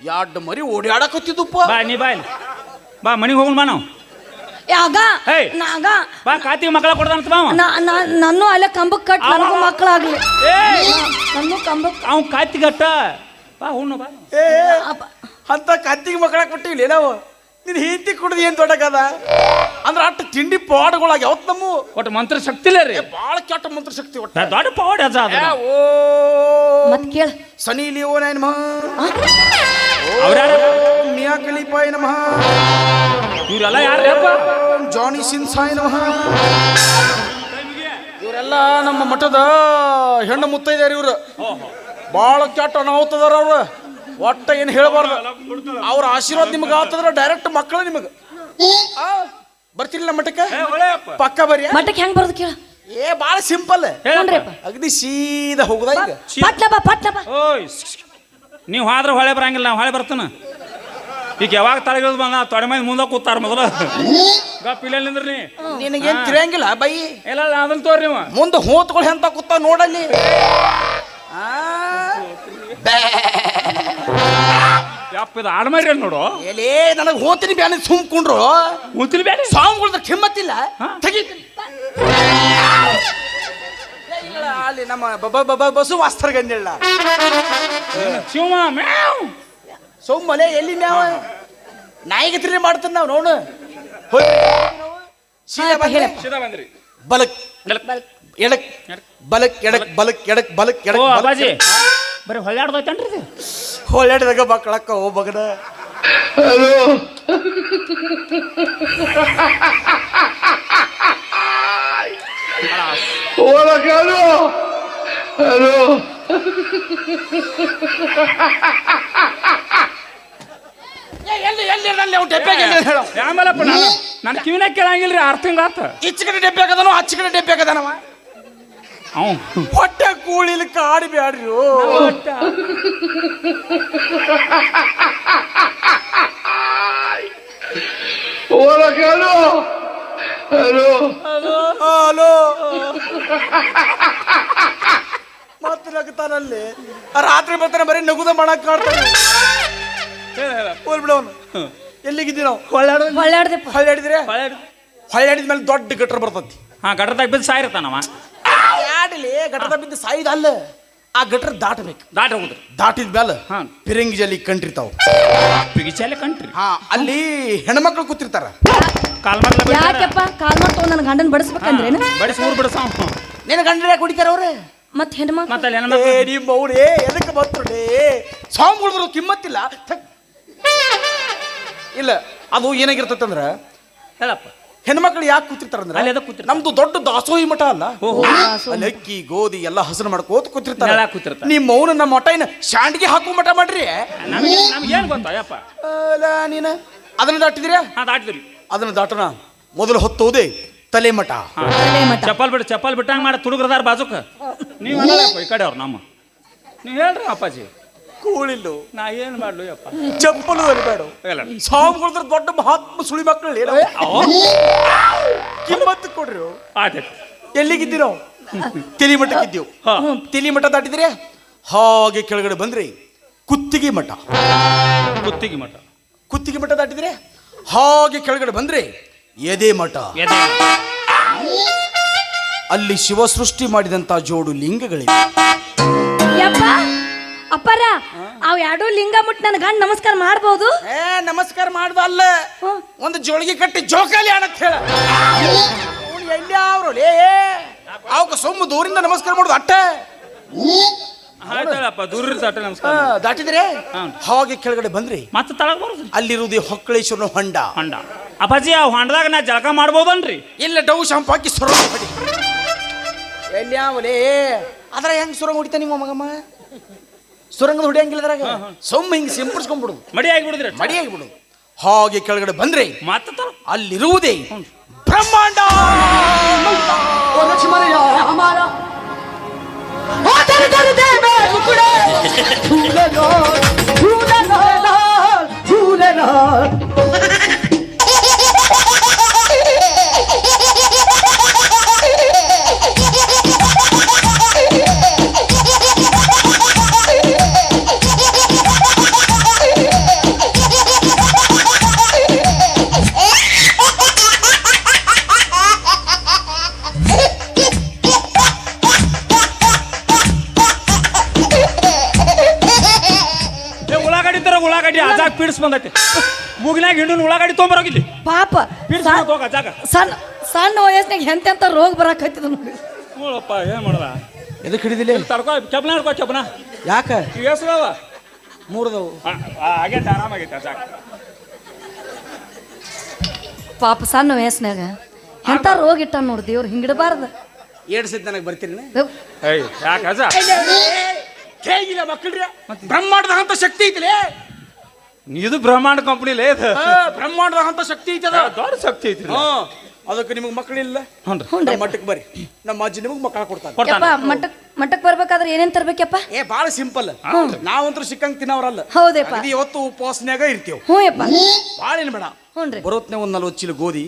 ಎರಡು ಮರಿ ಓಡಾಡಕತ್ತಿದ್ದಪ್ಪ ಬಾ ನೀ ಬಾ ಇಲ್ಲಿ. ಬಾ ಮನೆಗೆ ಹೋಗೋಣ ಬಾ ನಾವು. ಯಾಗ? ಹೇಯ್. ನಾಗ? ಬಾ ಕಾತಿಗೆ ಮಕ್ಕಳ ಕೊಡ್ದಾನಂತ ಬಾ ಅವ. ನಾ ನಾ- ನಾನು ಅಲ್ಲೇ ಕಂಬಕ್ ಕಟ್ ನನಗೂ ಮಕ್ಕಳಾಗ್ಲಿ ಏಯ್ ನನ್ನ ಕಂಬಕ್ ಅವ್ ಕಾತಿ ಗಟ್ಟ ಬಾ ಹುಣ್ಣು ಬಾ. ಏ ಅಪ್ಪ. ಅಂತ ಕತ್ತಿಗೆ ಮಕ್ಕಳ ಕೊಟ್ಟಿವಿ ಏನವ ನೀನು ಹಿಂತಿ ಕುಡ್ದು ಏನು ದೊಡ್ಡಕದ ಅಂದ್ರೆ ಅಟ್ಟು ತಿಂಡಿ ಪಾಡ್ಗಳಾಗ ಯಾವತ್ ನಮ್ಮ? ಒಟ್ಟು ಮಂತ್ರ ಶಕ್ತಿ ಇಲ್ಲ ರೀ. ಬಾಳ ಕೆಟ್ಟ ಮಂತ್ರ ಶಕ್ತಿ ಒಟ್ಟ. ದೊಡ್ಡ ಪವಾಡ ಅದ ಅದು ಏ, ಓ. ಮತ್ ಕೇಳ. ಸನಿ ಲಿಯೋ ನಮಃ ಅವ್ರ್ಯಾರ ಮಿಯಾ ಖಲೀಫಾಯ ನಮಃ. ಇವ್ರೆಲ್ಲ ಯಾರು ಅಪ್ಪ? ಜಾನಿ ಸಿನ್ಸಾಯ ನಮಃ. ಇವರೆಲ್ಲ ನಮ್ಮ ಮಠದ ಹೆಣ್ಣು ಮುತ್ತೈದ್ಯಾರಿ ಇವ್ರು. ಬಾಳ ಕೆಟ್ಟ ಅನಾಹುತದಾರ ಅವ್ರು. ಒಟ್ಟ ಏನು ಹೇಳಬಾರ್ದು? ಅವ್ರ ಆಶೀರ್ವಾದ ನಿಮ್ಗೆ ಆತದ್ರ ಡೈರೆಕ್ಟ್ ಮಕ್ಕಳು ನಿಮಗೆ. ಬರ್ತಿರ್ಲಿಲ್ಲ ಮಠಕ್ಕೆ. ಪಕ್ಕ ಬರ್ರಿ ಮಠಕ್ಕೆ ಹೆಂಗ್ ಬರೋದು ಕೇಳ. ಏ ಬಾಳ ಸಿಂಪಲ್ ಹೇಳಪ್ಪ. ಅಗದಿ ಸೀದಾ ಹೋಗುದ ಈಗ? ಪಟ್ಲಪ್ಪ ಓಯ್ ನೀವು ಆದ್ರೆ ಹೊಳೆ ಬರಂಗಿಲ್ಲ ನಾವು ಹೊಳೆ ಬರ್ತಾನೆ. ಈಗ ಯಾವಾಗ ತಳಗಿಳಿದ್ ಬಂದ ತೊಡೆ ಮಂದಿ ಮುಂದೆ ಕೂತಾರ ಮೊದಲು. ಗಪ್ ಇಲ್ಲ ನಿಂದ್ರಿ ನಿನಗೇನು ತಿಳಿಯಂಗಿಲ್ಲ ಬೈ. ಇಲ್ಲ ಅದನ್ನ ತೋರಿ ನೀವು. ಮುಂದೆ ಹೂತ್ಗಳು ಎಂತ ಕೂತ ನೋಡಲ್ಲಿ. ಯಪ್ಪ ಇದು ಆಡ್ಮಾರಿ ನೋಡು. ಎಲೇ ನನಗೆ ಹೋತಿನ ಬ್ಯಾನಿ ಸುಮ್ಕೊಂಡ್ರು ಮುತ್ತಿನ ಬೇಡ ಸಾಂಗ್ಗಳ್ದ ಕಿಮ್ಮತ್ತಿಲ್ಲ. ಕೆಮ್ಮತ್ತಿಲ್ಲ ತೆಗೀತೀನಿ ಅಲ್ಲಿ ನಮ್ಮ ಬಬ ಬಬ ಬಸು ವಾಸ್ತರ್ ಗಂಜಳ್ಳ. ಶಿವ ಮ್ಯಾವ್. ಸೋಮಲೆ ಎಲ್ಲಿ ನಾವು ನಾಯಿಗತ್ರಿ ಮಾಡ್ತಾನ ನಾವು ನೋಡು. ಸೀದಾ ಬಂದ್ರಿ. ಬಲಕ್. ಎಡಕ್. ಬಲಕ್ ಎಡಕ್ ಬಲಕ್. ಎಡಕ್ ಬಲಕ್ ಎಡಕ್ ಅಪ್ಪಾಜಿ. ಬರೀ ಹೊಳ್ಳಾಡ್ದೈತೇನ್ರಿ ಇದು? ಹೊಳ್ಯಾಡಿದಾಗ ಮಕ್ಕಳಕ್ಕ ಓ ಮಗನ ಎಲ್ಲಿ ಎಲ್ಲಿ ಇರ್ನಲ್ಲಿ ಅವ್ನು ಡೆಬ್ಬೆಗೆ ಎಲ್ಲಿ ಹೇಳು ಆಮೇಲಪ್ಪ ನಾನು ನನ್ನ ಕಿವಿನಾಗ ಕೇಳಂಗಿಲ್ರಿ ಆರು ತಿಂಗಳಾತ ಈಚ ಕಡೆ ಡೆಬ್ಬೆ ಆಗದನೋ ಆಚ ಕಡೆ ಡೆಬ್ಬೆ ಆಗದನವ? ಅವ್ ಹೊಟ್ಟೆ ಕೂಳಿಲಿ ಕಾಡಿ ಬ್ಯಾಡ್ರಿ ಹಲೋ. [LAUGHS] ಮತ್ತೆ ನಗ್ತಾನಲ್ಲಿ. ರಾತ್ರಿ ಬರ್ತಾನೆ ಬರೀ ನಗುದ ಮಾಡಕ್ ಕಾಡ್ತಾನೆ ಹೋಗ್ಬಿಡವನು ಎಲ್ಲಿಗಿದ್ದೀವಿ ನಾವು? ಹೊಳ್ಳಾಡ ಹೊಳ್ಳಾಡ್ದೆಪ್ಪ ಹೊಳ್ಳಾಡಿದ್ರೆ ಹೊಳ್ಳಾಡಿದ ಮೇಲೆ ದೊಡ್ಡ ಗಟ್ರ ಬರ್ತತಿ. ಹಾ ಗಟ್ರದಾಗ ಬಿದ್ದು ಸಾಯಿರ್ತಾನವ. ಯಾಡಲಿ? ಗಟ್ರದಾಗ ಬಿದ್ದು ಸಾಯಿದ ಅಲ್ಲ. ಆ ಗಟ್ರ ದಾಟಬೇಕು. ದಾಟ ಹೋಗುದ್ರಿ ದಾಟಿದ ಮೇಲೆ ಹಾ. ಪಿರಂಗಿ ಜಲ್ಲಿ ಪಿರಂಗಿ ಪಿಗಿಚಾಲೆ ಕಂಟ್ರಿ. ಹಾ ಅಲ್ಲಿ ಹೆಣ್ಮಕ್ಳು ಕೂತಿರ್ತಾರ. ಕಾಲ್ ಮಾಡ್ಲ ಯಾಕೆಪ್ಪ? ಕಾಲ್ ಮಾಡ್ತಾವ ನನ್ನ ಗಂಡನ್ ಬಡಿಸ್ಬೇಕಂದ್ರೇನು ಬಡಿಸಿ ಊರ್ ಬಿಡಸಾವ ನಿನ್ನ ಗಂಡ್ರೆ ಕುಡಿತಾರ ಅವ್ರೆ? ಮತ್ ಹೆಣ್ಮಕ್ಳು? ಮತ್ತೆ ಅಲ್ಲಿ ಏ ಹೆಣ್ಮಕ್ಳು ನಿಮ್ಮ ಅವ್ರೆ ಎದಕ್ಕೆ ಬರ್ತಡೆ ಸಾಂಗ್ ಉಳಿದ್ರು ಕಿಮ್ಮತ್ತಿಲ್ಲ. ಥಕ್. ಇಲ್ಲ ಅದು ಏನಾಗಿರ್ತೈತಂದ್ರ ಹೇಳಪ್ಪ. ಹೆಣ್ಮಕ್ಳು ಯಾಕೆ ಕೂತಿರ್ತಾರೆ ಅಲ್ಲಿ ಎದಕ್ ಕೂತಿರ್ತಾರೆ? ನಮ್ದು ದೊಡ್ಡ ದಾಸೋಹಿ ಮಠ ಅಲ್ಲ? ಅಲ್ಲಿ ಅಕ್ಕಿ ಗೋಧಿ ಎಲ್ಲ ಹಸನು ಮಾಡ್ಕೋತ ಕೂತಿರ್ತಾರ. ನೆಲ ಕೂತಿರ್ತಾರ. ನಿಮ್ಮ ಮೌನ ನಮ್ಮ ಮಠ ಏನ ಶಾಂಡಿಗೆ ಹಾಕೋ ಮಠ ಮಾಡ್ರಿ. ನಮಗೆ ನಮ್ಗೆ ಏನು ಗೊತ್ತಾ ಯಪ್ಪ ಅಲ್ಲ ನೀನ ಅದನ್ನ ದಾಟಿದಿರ ಹಾ ದಾಟಿದ್ರಿ ಅದನ್ನ ದಾಟೋಣ. ಮೊದಲು ಹೊತ್ತೋದೆ ತಲೆ ಮಠ. ತಲೆ ಮಠ ಚಪ್ಪಲ್ ಬಿಟ್ಟು ಚಪ್ಪಲ್ ಬಿಟ್ಟಂಗ ಮಾಡಿ ತುಡುಗ್ರದಾರ ಬಾಜುಕ. ನೀವು ಅನ್ನಲ್ಲಪ್ಪ ಈ ಕಡೆ ಅವ್ರು ನಮ್ಮ. ನೀವು ಹೇಳ್ರಿ ಅಪ್ಪಾಜಿ. ಕೂಳಿಲ್ಲು. ನಾ ಏನು ಮಾಡ್ಲು ಯಪ್ಪ? ಚಪ್ಪಲು ಅಲ್ಬೇಡ ಸಾಂಗ್ ದೊಡ್ಡ ಮಹಾತ್ಮ ಸುಳಿ ಮಕ್ಕಳು ಏನೋ ಕಿಮ್ಮತ್ತು ಕೊಡ್ರಿ ಆಯ್ತಾಯ್ತು ಎಲ್ಲಿಗಿದ್ದೀರೋ ತಿಲಿ ಮಠಕ್ಕಿದ್ದೀವಿ ಹಾ. ತಿಲಿ ಮಠ ದಾಟಿದ್ರೆ? ಹಾಗೆ ಕೆಳಗಡೆ ಬಂದ್ರಿ. ಕುತ್ತಿಗೆ ಮಠ. ಕುತ್ತಿಗೆ ಮಠ. ಕುತ್ತಿಗೆ ಮಠ ದಾಟಿದ್ರೆ? ಹಾಗೆ ಕೆಳಗಡೆ ಬಂದ್ರೆ. ಎದೆ ಮಠ. ಎದೆ ಅಲ್ಲಿ ಶಿವ ಸೃಷ್ಟಿ ಮಾಡಿದಂತ ಜೋಡು ಲಿಂಗಗಳಿವೆ. ಅಪ್ಪಾರ ಅವ್ ಎರಡೂ ಲಿಂಗ ಮುಟ್ ನನ್ ಗಂಡ ನಮಸ್ಕಾರ ಮಾಡ್ಬೋದು? ಏ ನಮಸ್ಕಾರ ಮಾಡ್ದ ಅಲ್ಲ. ಒಂದು ಜೋಳಿಗೆ ಕಟ್ಟಿ ಜೋಕಾಲಿ ಆಡತ್ ಹೇಳ. ಅವ್ನು ಎಲ್ಲಿ ಅವ್ರು? ಲೇ ಅವಕ್ಕೆ ಸೊಮ್ಮು ದೂರಿಂದ ನಮಸ್ಕಾರ ಮಾಡುದು ಅಟ್ಟ. ಆಯ್ತಲ್ಲಪ್ಪ ದೂರ ಇರ್ತಾಟ ನಮಸ್ಕಾರ ದಾಟಿದ್ರೆ. ಹಾಗೆ ಕೆಳಗಡೆ ಬಂದ್ರಿ. ಮತ್ತೆ ತಳಗ್ ಬರೋದ್ರಿ ಅಲ್ಲಿರುವುದು ಹೊಕ್ಕಳೇಶ್ವರನ ಹೊಂಡ. ಹೊಂಡ. ಅಪ್ಪಾಜಿ ಆ ಹೊಂಡದಾಗ ನಾ ಜಳಕ ಮಾಡ್ಬೋದನ್ರಿ? ಇಲ್ಲ ಡೌ ಶಾಂಪ್ ಹಾಕಿ ಸೊರ ಎಲ್ಲಿ ಅವಲೇ ಅದ್ರ ಹೆಂಗ್ ಸೊರ ಹೊಡಿತ ನಿಮ್ಮ ಮಗಮ್ಮ? ಸುರಂಗದ ಹೊಡಿಯಂಗಿಲ್ಲ ಅದ್ರಾಗ? ಸೊಮ್ಮ ಹಿಂಗ್ ಸಿಂಪಡಿಸ್ಕೊಂಡ್ಬಿಡುದು ಮಡಿ ಆಗಿಬಿಡುದ್ರೆ ಮಡಿ ಆಗಿಬಿಡುದು ಹಾಗೆ ಕೆಳಗಡೆ ಬಂದ್ರೆ ಮತ್ತೆ ತಳ ಅಲ್ಲಿರುವುದೇ ಬ್ರಹ್ಮಾಂಡ. ಏ [LAUGHS] ಪೀಡ್ಸ್ ಬಂದೈತಿ ಮೂಗಿನಾಗ ಹಿಂಡು ಉಳ್ಳಾಗಡ್ಡಿ ತೊಗೊಂಬರೋಗಿಲ್ಲಿ ಪಾಪ ಪಿಡ್ಸ್ ಸಣ್ಣ- ಹೋಗ ಜಾಗ ಸಣ್ಣ ಸಣ್ಣ ವಯಸ್ಸಿನಾಗ ಎಂತೆಂತ ರೋಗ ಬರಕ್ ನೋಡಿ ನೋಡಪ್ಪ ಏನ್ ಮಾಡದ ಎದಕ್ಕೆ ಹಿಡಿದಿಲ್ಲ ತಡ್ಕೋ ಚಪ್ಪನ ಹಿಡ್ಕೋ ಚಪ್ಪನ ಯಾಕ ಇವ್ ಹೆಸರವ ಮೂರದವು ಆಗೈತೆ ಆರಾಮಾಗೈತೆ ಜಾಗ ಪಾಪ ಸಣ್ಣ ವಯಸ್ಸಿನಾಗ ಎಂತ ರೋಗ ಇಟ್ಟ ನೋಡಿ ದೇವ್ರು ಹಿಂಗಿಡಬಾರ್ದು ಏಡ್ಸಿದ್ ನನಗೆ ಬರ್ತೀನಿ ಏಯ್ ಯಾಕೆ ಅಜ ಹೇಗಿಲ್ಲ ಮಕ್ಕಳ್ರಿ ಬ್ರಹ್ಮಾಂಡದ ಅಂತ ಶಕ್ತಿ ಐತಿಲೇ ಇದು ಬ್ರಹ್ಮಾಂಡ ಕಂಪ್ನಿಲೇ ಇದು. ಅಂತ ಶಕ್ತಿ ಐತದ? ದೊಡ್ಡ ಶಕ್ತಿ ಐತಿ ಹಾ ಅದಕ್ಕೆ ನಿಮಗೆ ಮಕ್ಕಳಿಲ್ಲ? ಹುನ್ರಿ. ನಮ್ಮ ಮಟ್ಟಕ್ಕೆ ಬರ್ರಿ. ನಮ್ಮ ಅಜ್ಜಿ ನಿಮಗೆ ಮಕ್ಕಳ ಕೊಡ್ತಾರೆ. ಯಪ್ಪ ಮಟ್ಟಕ್ ಬರ್ಬೇಕಾದ್ರೆ ಏನೇನ್ ತರ್ಬೇಕಪ್ಪ? ಏ ಭಾಳ ಸಿಂಪಲ್ ನಾವಂತೂ ಸಿಕ್ಕಂಗ್ ತಿನ್ನವ್ರಲ್ಲ ಹೌದಪ್ಪ. ಇವತ್ತು ಉಪವಾಸನ್ಯಾಗ ಇರ್ತೀವಿ. ಹ್ಞೂ ಯಪ್ಪ. ಭಾಳ ಏನು ಬೇಡ. ಹ್ಞೂನ್ರಿ. ಬರೋತ್ನೆ ಒಂದು ನಲ್ವತ್ತು ಚೀಲ ಗೋಧಿ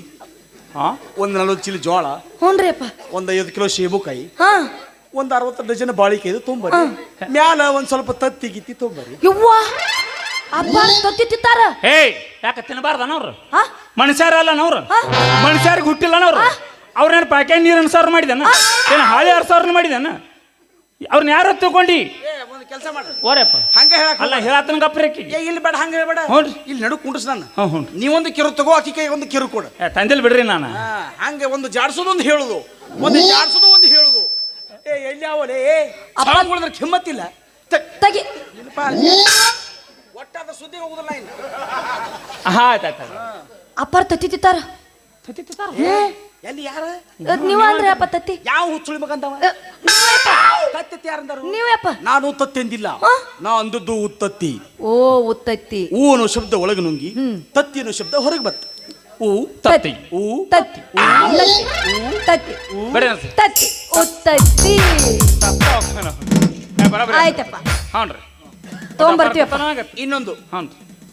ಹಾ? ಒಂದು ನಲ್ವತ್ತು ಚೀಲ ಜೋಳ ಹ್ಞೂನ್ರಿ ಅಪ್ಪ ಒಂದು ಐದು ಕಿಲೋ ಶೇಬುಕಾಯಿ ಹಾ. ಒಂದು ಅರವತ್ತು ಡಜನ್ ಬಾಳಿಕೆ ತುಂಬ ಮ್ಯಾಲ ಒಂದು ಸ್ವಲ್ಪ ತತ್ತಿ ಗಿತ್ತಿ ತುಂಬ ಯವ್ವ. ಅಪ್ಪ ತೊತ್ತಿ ತಿತ್ತಾರ ಏಯ್ ಯಾಕೆ ತಿನ್ನಬಾರ್ದನವ್ರು? ಹಾ ಮನುಷ್ಯರಲ್ಲ ಅಲ್ಲನವ್ರು ಮನುಷ್ಯರಿಗೆ ಹುಟ್ಟಿಲ್ಲ ನವ್ರು ಅವ್ರೇನು ಪ್ಯಾಕೆಟ್ ನೀರನ್ನು ಸರ್ವ್ ಮಾಡಿದಾನ ಏನು ಹಾಳೆ ಆರು ಸರ್ವ್ ಮಾಡಿದಾನ ಅವ್ರನ್ನ ಯಾರು ತಗೊಂಡಿ ಏ ಒಂದು ಕೆಲಸ ಮಾಡ. ಓರಪ್ಪ ಹಂಗ ಹೇಳಕ್ ಅಲ್ಲ ಹೇಳತ್ತನ ಗಪ್ರಕ್ಕಿ ಏ ಇಲ್ಲಿ ಬೇಡ ಹಂಗ ಹೇಳ್ಬೇಡ ಹ್ಞೂ ಇಲ್ಲಿ ನಡು ಕುಂಡ್ಸ್ ನಾನು ಹ್ಞೂ ಹ್ಞೂ ನೀವೊಂದು ಕಿರು ತಗೋ ಆಕಿ ಕೈ ಒಂದು ಕಿರು ಕೊಡು. ಏ ತಂದಿಲ್ ಬಿಡ್ರಿ ನಾನು. ಹಾ, ಹಂಗೆ ಒಂದು ಜಾಡ್ಸೋದು ಒಂದು ಹೇಳುದು. ಒಂದು ಜಾಡ್ಸೋದು ಒಂದು ಹೇಳುದು. ಏ ಎಲ್ಲಿ ಅವಲೇ ಏ ಅಪ್ಪ. ಕಿಮ್ಮತ್ತಿಲ್ಲ. ತಗಿ. ಇಲ್ಲಪ್ಪ. ಒಟ್ಟಾದ ಸುದ್ದಿ ಹೋಗುದಿಲ್ಲ ಇನ್ನು. ಆಯ್ತು ಆಯ್ತು ಅಪ್ಪಾರ ತತ್ತಿ ತಿತ್ತಾರ ಎಲ್ಲಿ ಯಾರು? ನೀವ ಅಂದ್ರೆ ಅಪ್ಪ ತತ್ತಿ? ಯಾವ ಹುಚ್ಚುಳಿ ಮಗಂದವ ಅ, ನೀವಪ್ಪ. ತತ್ತಿ ಯಾರಂದಾರು? ನೀವಪ್ಪ ನಾನು ತತ್ತೆಂದಿಲ್ಲ. ನಾ ಅಂದದ್ದು ಉತ್ತತ್ತಿ. ಓ ಉತ್ತತ್ತಿ. ಹೂ ಅನ್ನೋ ಶಬ್ದ ಒಳಗೆ ನುಂಗಿ ತತ್ತಿ ಅನ್ನೋ ಶಬ್ದ ಹೊರಗೆ ಬತ್ತ. ಹೂ ತತ್ತಿ. ಊ ತತ್ತಿ. ತತ್ತಿ. ತತ್ತಿ. ಉತ್ತತ್ತಿ. ಆಯ್ತಪ್ಪ. ಹ್ಞೂ ರೀ. ತೊಗೊಂಬರ್ತೀವಪ್ಪ ಇನ್ನೊಂದು.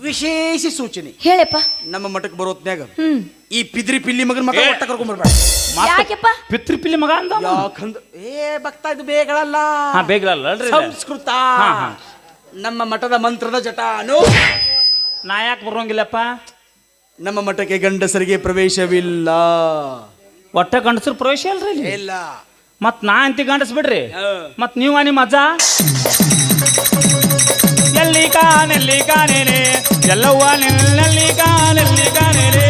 ವಿಶೇಷ ಸೂಚನೆ. ಹೇಳಪ್ಪ. ನಮ್ಮ ಮಠಕ್ಕೆ ಬರೋತ್ನ್ಯಾಗ ಹ್ಮ್. ಈ ಪಿದ್ರಿ ಪಿಲ್ಲಿ ಮಗನ ಮಗ. ಒಟ್ಟ ಕರ್ಕೊಂಡ್ ಬರ್ಬೇಡ ಯಾಕೆಪ್ಪ? ಪಿತೃ ಪಿಲ್ಲಿ ಮಗ ಅಂದ ಏ ಭಕ್ತ ಇದು ಬೇಗಳಲ್ಲ. ಹಾ ಅಲ್ರಿ ಸಂಸ್ಕೃತ. ನಮ್ಮ ಮಠದ ಮಂತ್ರದ ಜಟಾನು. ನಾ ಯಾಕೆ ಬರೋಂಗಿಲ್ಲಪ್ಪ? ನಮ್ಮ ಮಠಕ್ಕೆ ಗಂಡಸರಿಗೆ ಪ್ರವೇಶವಿಲ್ಲ. ಒಟ್ಟ ಗಂಡಸರು ಪ್ರವೇಶ ಅಲ್ರಿ ಇಲ್ಲಿ? ಇಲ್ಲ. ಮತ್ ನಾ ಅಂತಿ ಗಂಡಸ್ಬಿಡ್ರಿ ಮತ್ ನೀವು ನಿಮ್ಮ ಅಜ್ಜ? ಎಲ್ಲಿ ಕಾನೆಲ್ಲಿ ಕಾನೇನೆ ಎಲ್ಲವ್ವ ನಿನ್ನಲ್ಲಿ ಕಾನೆಲ್ಲಿ ಕಾನೇನೆ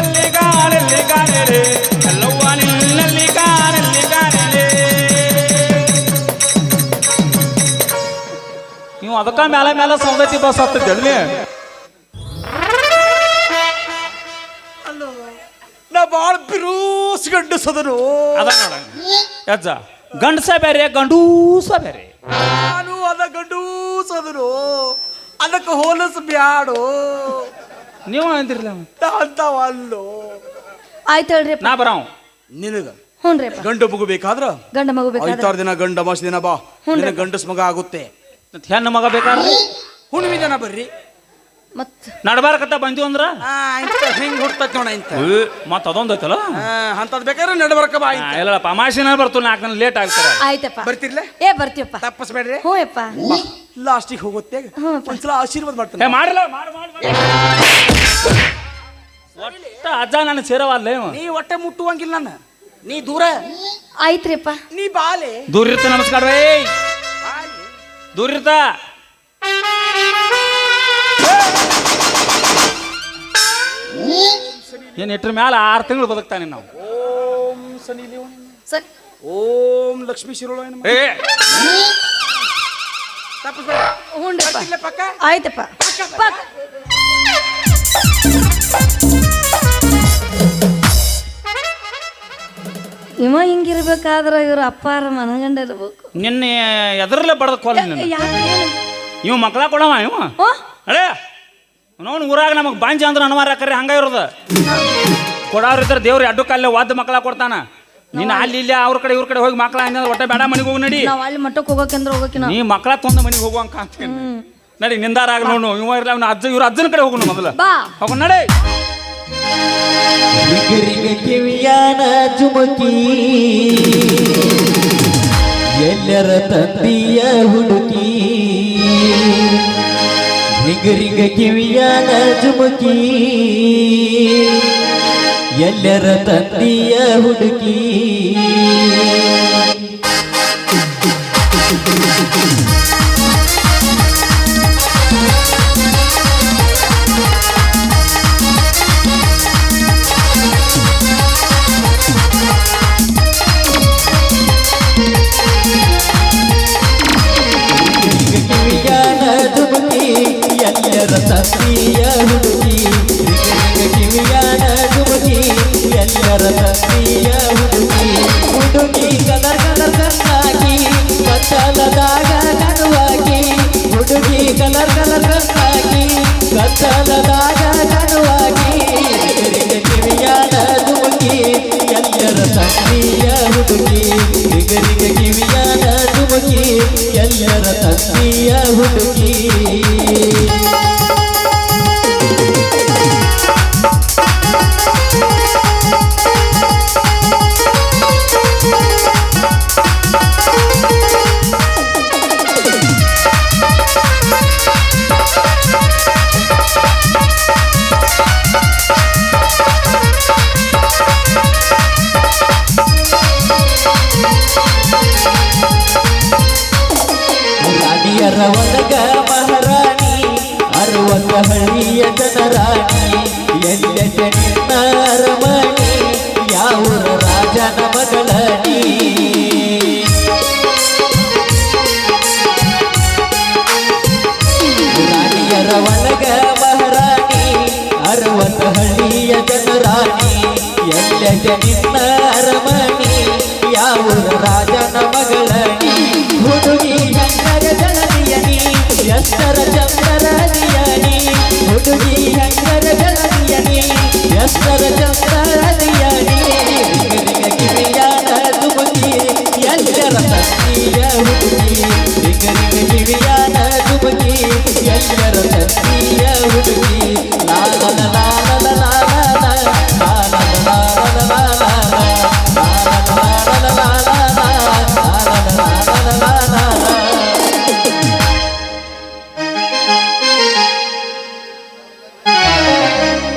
ಎಲ್ಲಿ ಕಾನೆಲ್ಲಿ ಕಾನೇನೆ ಎಲ್ಲವ್ವ ನಿನ್ನಲ್ಲಿ ಕಾನೆಲ್ಲಿ ಕಾನೇನೆ ನೀವು ಅದಕ್ಕ ಮ್ಯಾಲ ಮ್ಯಾಲ ಸೌದತ್ತಿ ಬಸ್ ಹತ್ತಿದ್ದಲ್ಲಿ ನಾ ಭಾಳ ಬಿರುಸ್ ಗಂಡಸದನು. ಅದ ನೋಡ ಅಜ್ಜ ಗಂಡಸ ಬೇರೆ ಗಂಡೂಸ ಬೇರೆ. ನಾನು ಅದ ಗಂಡೂಸದನು ಅದಕ್ಕೆ ಹೋಲಸ್ ಬ್ಯಾಡು. ನೀವು ಅಂದಿರಲ್ಲ ಅಂತಾವ ಅಂತಾವಲ್ಲೋ ಆಯ್ತು ಹೇಳ್ರಿ ನಾ ಬರಾವ್. ನಿನಗ. ಹ್ಞೂ ರೀ ಅಪ್ಪ. ಗಂಡು ಮಗು ಬೇಕಾದ್ರ ಗಂಡ ಮಗು ಬೇಕಾದ್ರೆ. ಐದಾರು ದಿನ ಗಂಡ ಮಾಸ ದಿನ ಬಾ. ನಿನಗೆ ಗಂಡಸ್ ಮಗ ಆಗುತ್ತೆ. ಹೆಣ್ಣು ಮಗ ಬೇಕಾದ್ರೆ? ಹುಣ್ಣಿಮೆ ದಿನ ಬರ್ರಿ. ಮತ್ ನಡ್ಬಾರಕತ್ತ ಬಂದಿವ್ ಅಂದ್ರ? ಹಿಂಗ್ ಹುಟ್ಟತ್ ನೋಡ ಇಂತ ಮತ್ ಅದೊಂದು ಐತಲ್ಲ? ಅಂತದ್ ಬೇಕಾದ್ರೆ ನಡ್ಬರ್ಕ ಬಾ ಆ, ಇಲ್ಲಪ್ಪ ಅಮಾಸಿನ ಬರ್ತು ನಾಲ್ಕು ದಿನ ಲೇಟ್ ಆಗ್ತಾರೆ. ಆಯ್ತಪ್ಪ. ಬರ್ತಿರ್ಲೆ? ಏ ಬರ್ತೀವಪ್ಪ. ತಪ್ಪಸ್ಬೇಡ್ರಿ. ಹ್ಞೂ ಯಪ್ಪ ಲಾಸ್ಟಿಗೆ ಹೋಗುತ್ತೆ. ಒಂದ್ಸಲ ಆಶೀರ್ವಾದ ಏ ಮಾಡ್ತಾನೆ ಮಾಡಿಲ್ಲ ಮಾಡು ಮಾಡು ಮಾಡು. ಒಟ್ಟ ಅಜ್ಜ ನಾನು ಸೇರವಲ್ಲ ಇವ. ನೀ ಹೊಟ್ಟೆ ಮುಟ್ಟುವಂಗಿಲ್ಲ ನಾನು. ನೀ ದೂರ. ಆಯ್ತ್ರಿಪ್ಪ. ನೀ ಬಾಲೆ. ದೂರ ಇರ್ತ ನಮಸ್ಕಾರ ಏಯ್ ಬಾಲೆ. ದೂರ ಇರ್ತ. ಏನ್ ಇಟ್ರ ಮ್ಯಾಲ ಆರು ತಿಂಗಳು ಬದುಕ್ತಾನೆ ನಾವು ಓಂ ಸನಿ ಸರಿ. ಓಂ ಲಕ್ಷ್ಮೀ ಶಿರೋಳ ಏ! ಆಯ್ತಪ್ಪ. ಪಕ್ಕ. ಇವ ಹಿಂಗಿರ್ಬೇಕಾದ್ರ ಇವ್ರ ಅಪ್ಪಾರ ಮನಗಂಡ ಇರ್ಬೇಕು. ನಿನ್ನೆ ಎದರ್ಲೆ ಬಡದ ಕೊಲ್ಲ ನಿನ್ನ ಇವ ಮಕ್ಕಳ ಕೊಡವ ಇವ? ಅಳೆ ನೋನ್ ಊರಾಗ ನಮಗೆ ಬಾಂಜಿ ಅಂದ್ರೆ ಅನುಮಾರ ಕರೆ ಹಂಗ ಇರೋದ. ಕೊಡೋರು ಇದ್ರೆ ದೇವ್ರ ಅಡ್ಡು ಕಾಲೇ ವಾದ ಮಕ್ಕಳ ಕೊಡ್ತಾನ. ನೀನು ಅಲ್ಲಿ ಇಲ್ಲಿ ಅವ್ರ ಕಡೆ ಇವ್ರ ಕಡೆ ಹೋಗಿ ಮಕ್ಕಳ ಅಂದ್ರೆ ಒಟ್ಟೆ ಬೇಡ ಮನೆಗೆ ಹೋಗಿ ನಡಿ. ನಾವು ಅಲ್ಲಿ ಮಟ್ಟಕ್ಕೆ ಹೋಗಕಂದ್ರ ಹೋಗಕ್ಕೆ ನೀ ಮಕ್ಕಳ ತೊಂದ ಮನೆಗೆ ಹೋಗುವಂಕ ಅಂತೀನಿ. ನಡಿ ನಿಂದಾರ ಆಗ ನೋಡು. ಇವ ಇರ್ಲ ಅವ್ನ ಅಜ್ಜ ಇವ್ರ ಅಜ್ಜನ ಕಡೆ ಹೋಗೋಣ ಮೊದಲು. ಹೋಗ ಹೋಗೋಣ ನಡಿ ಕಿವಿಯಾನ ಚುಮಕಿ. ಎಲ್ಲರ ತಂದಿಯ ಹುಡುಕಿ ನಿಗರಿಗ ಕಿವಿಯಾಲ ಚುಮಕಿ. ಎಲ್ಲರ ತಂದಿಯ ಹುಡುಕಿ. ಹುಡುಕಿ ನಿಗರಿಗ ಕಿವಿಯಾನ ಚುಮಕಿ ಎಲ್ಲರ ಹುಡುಕಿ ಹುಡುಗಿ. ಕಣ್ಣಾಗಿ ಕತ್ತಲದಾಗ ಕಣುವಾಗಿ ಹುಡುಗಿ ಕಲರ್ ಕತ್ತಲದಾಗ ಕಣುವಾಗಿ ಕಿವಿಯಾನ ಚುಮಕಿ ಎಲ್ಲರ ತಂದಿಯ ಹುಡುಗಿ. ಕಿವಿಯಾನ ಚುಮಕಿ ಎಲ್ಲರ ತಂದಿಯ ಹುಡುಗಿ. ನಿನ್ನ ರಮಣಿ ಯಾವ ರಾಜನ ಮಗಳನಿ ಹುಡುಗಿ ಹೆಂಗರ ಜನನಿಯನಿ ಎಷ್ಟರ ಚಂದರನಿಯನಿ ಹುಡುಗಿ ಹೆಂಗರ ಜನನಿಯನಿ ಎಷ್ಟರ ಚಂದರನಿಯನಿ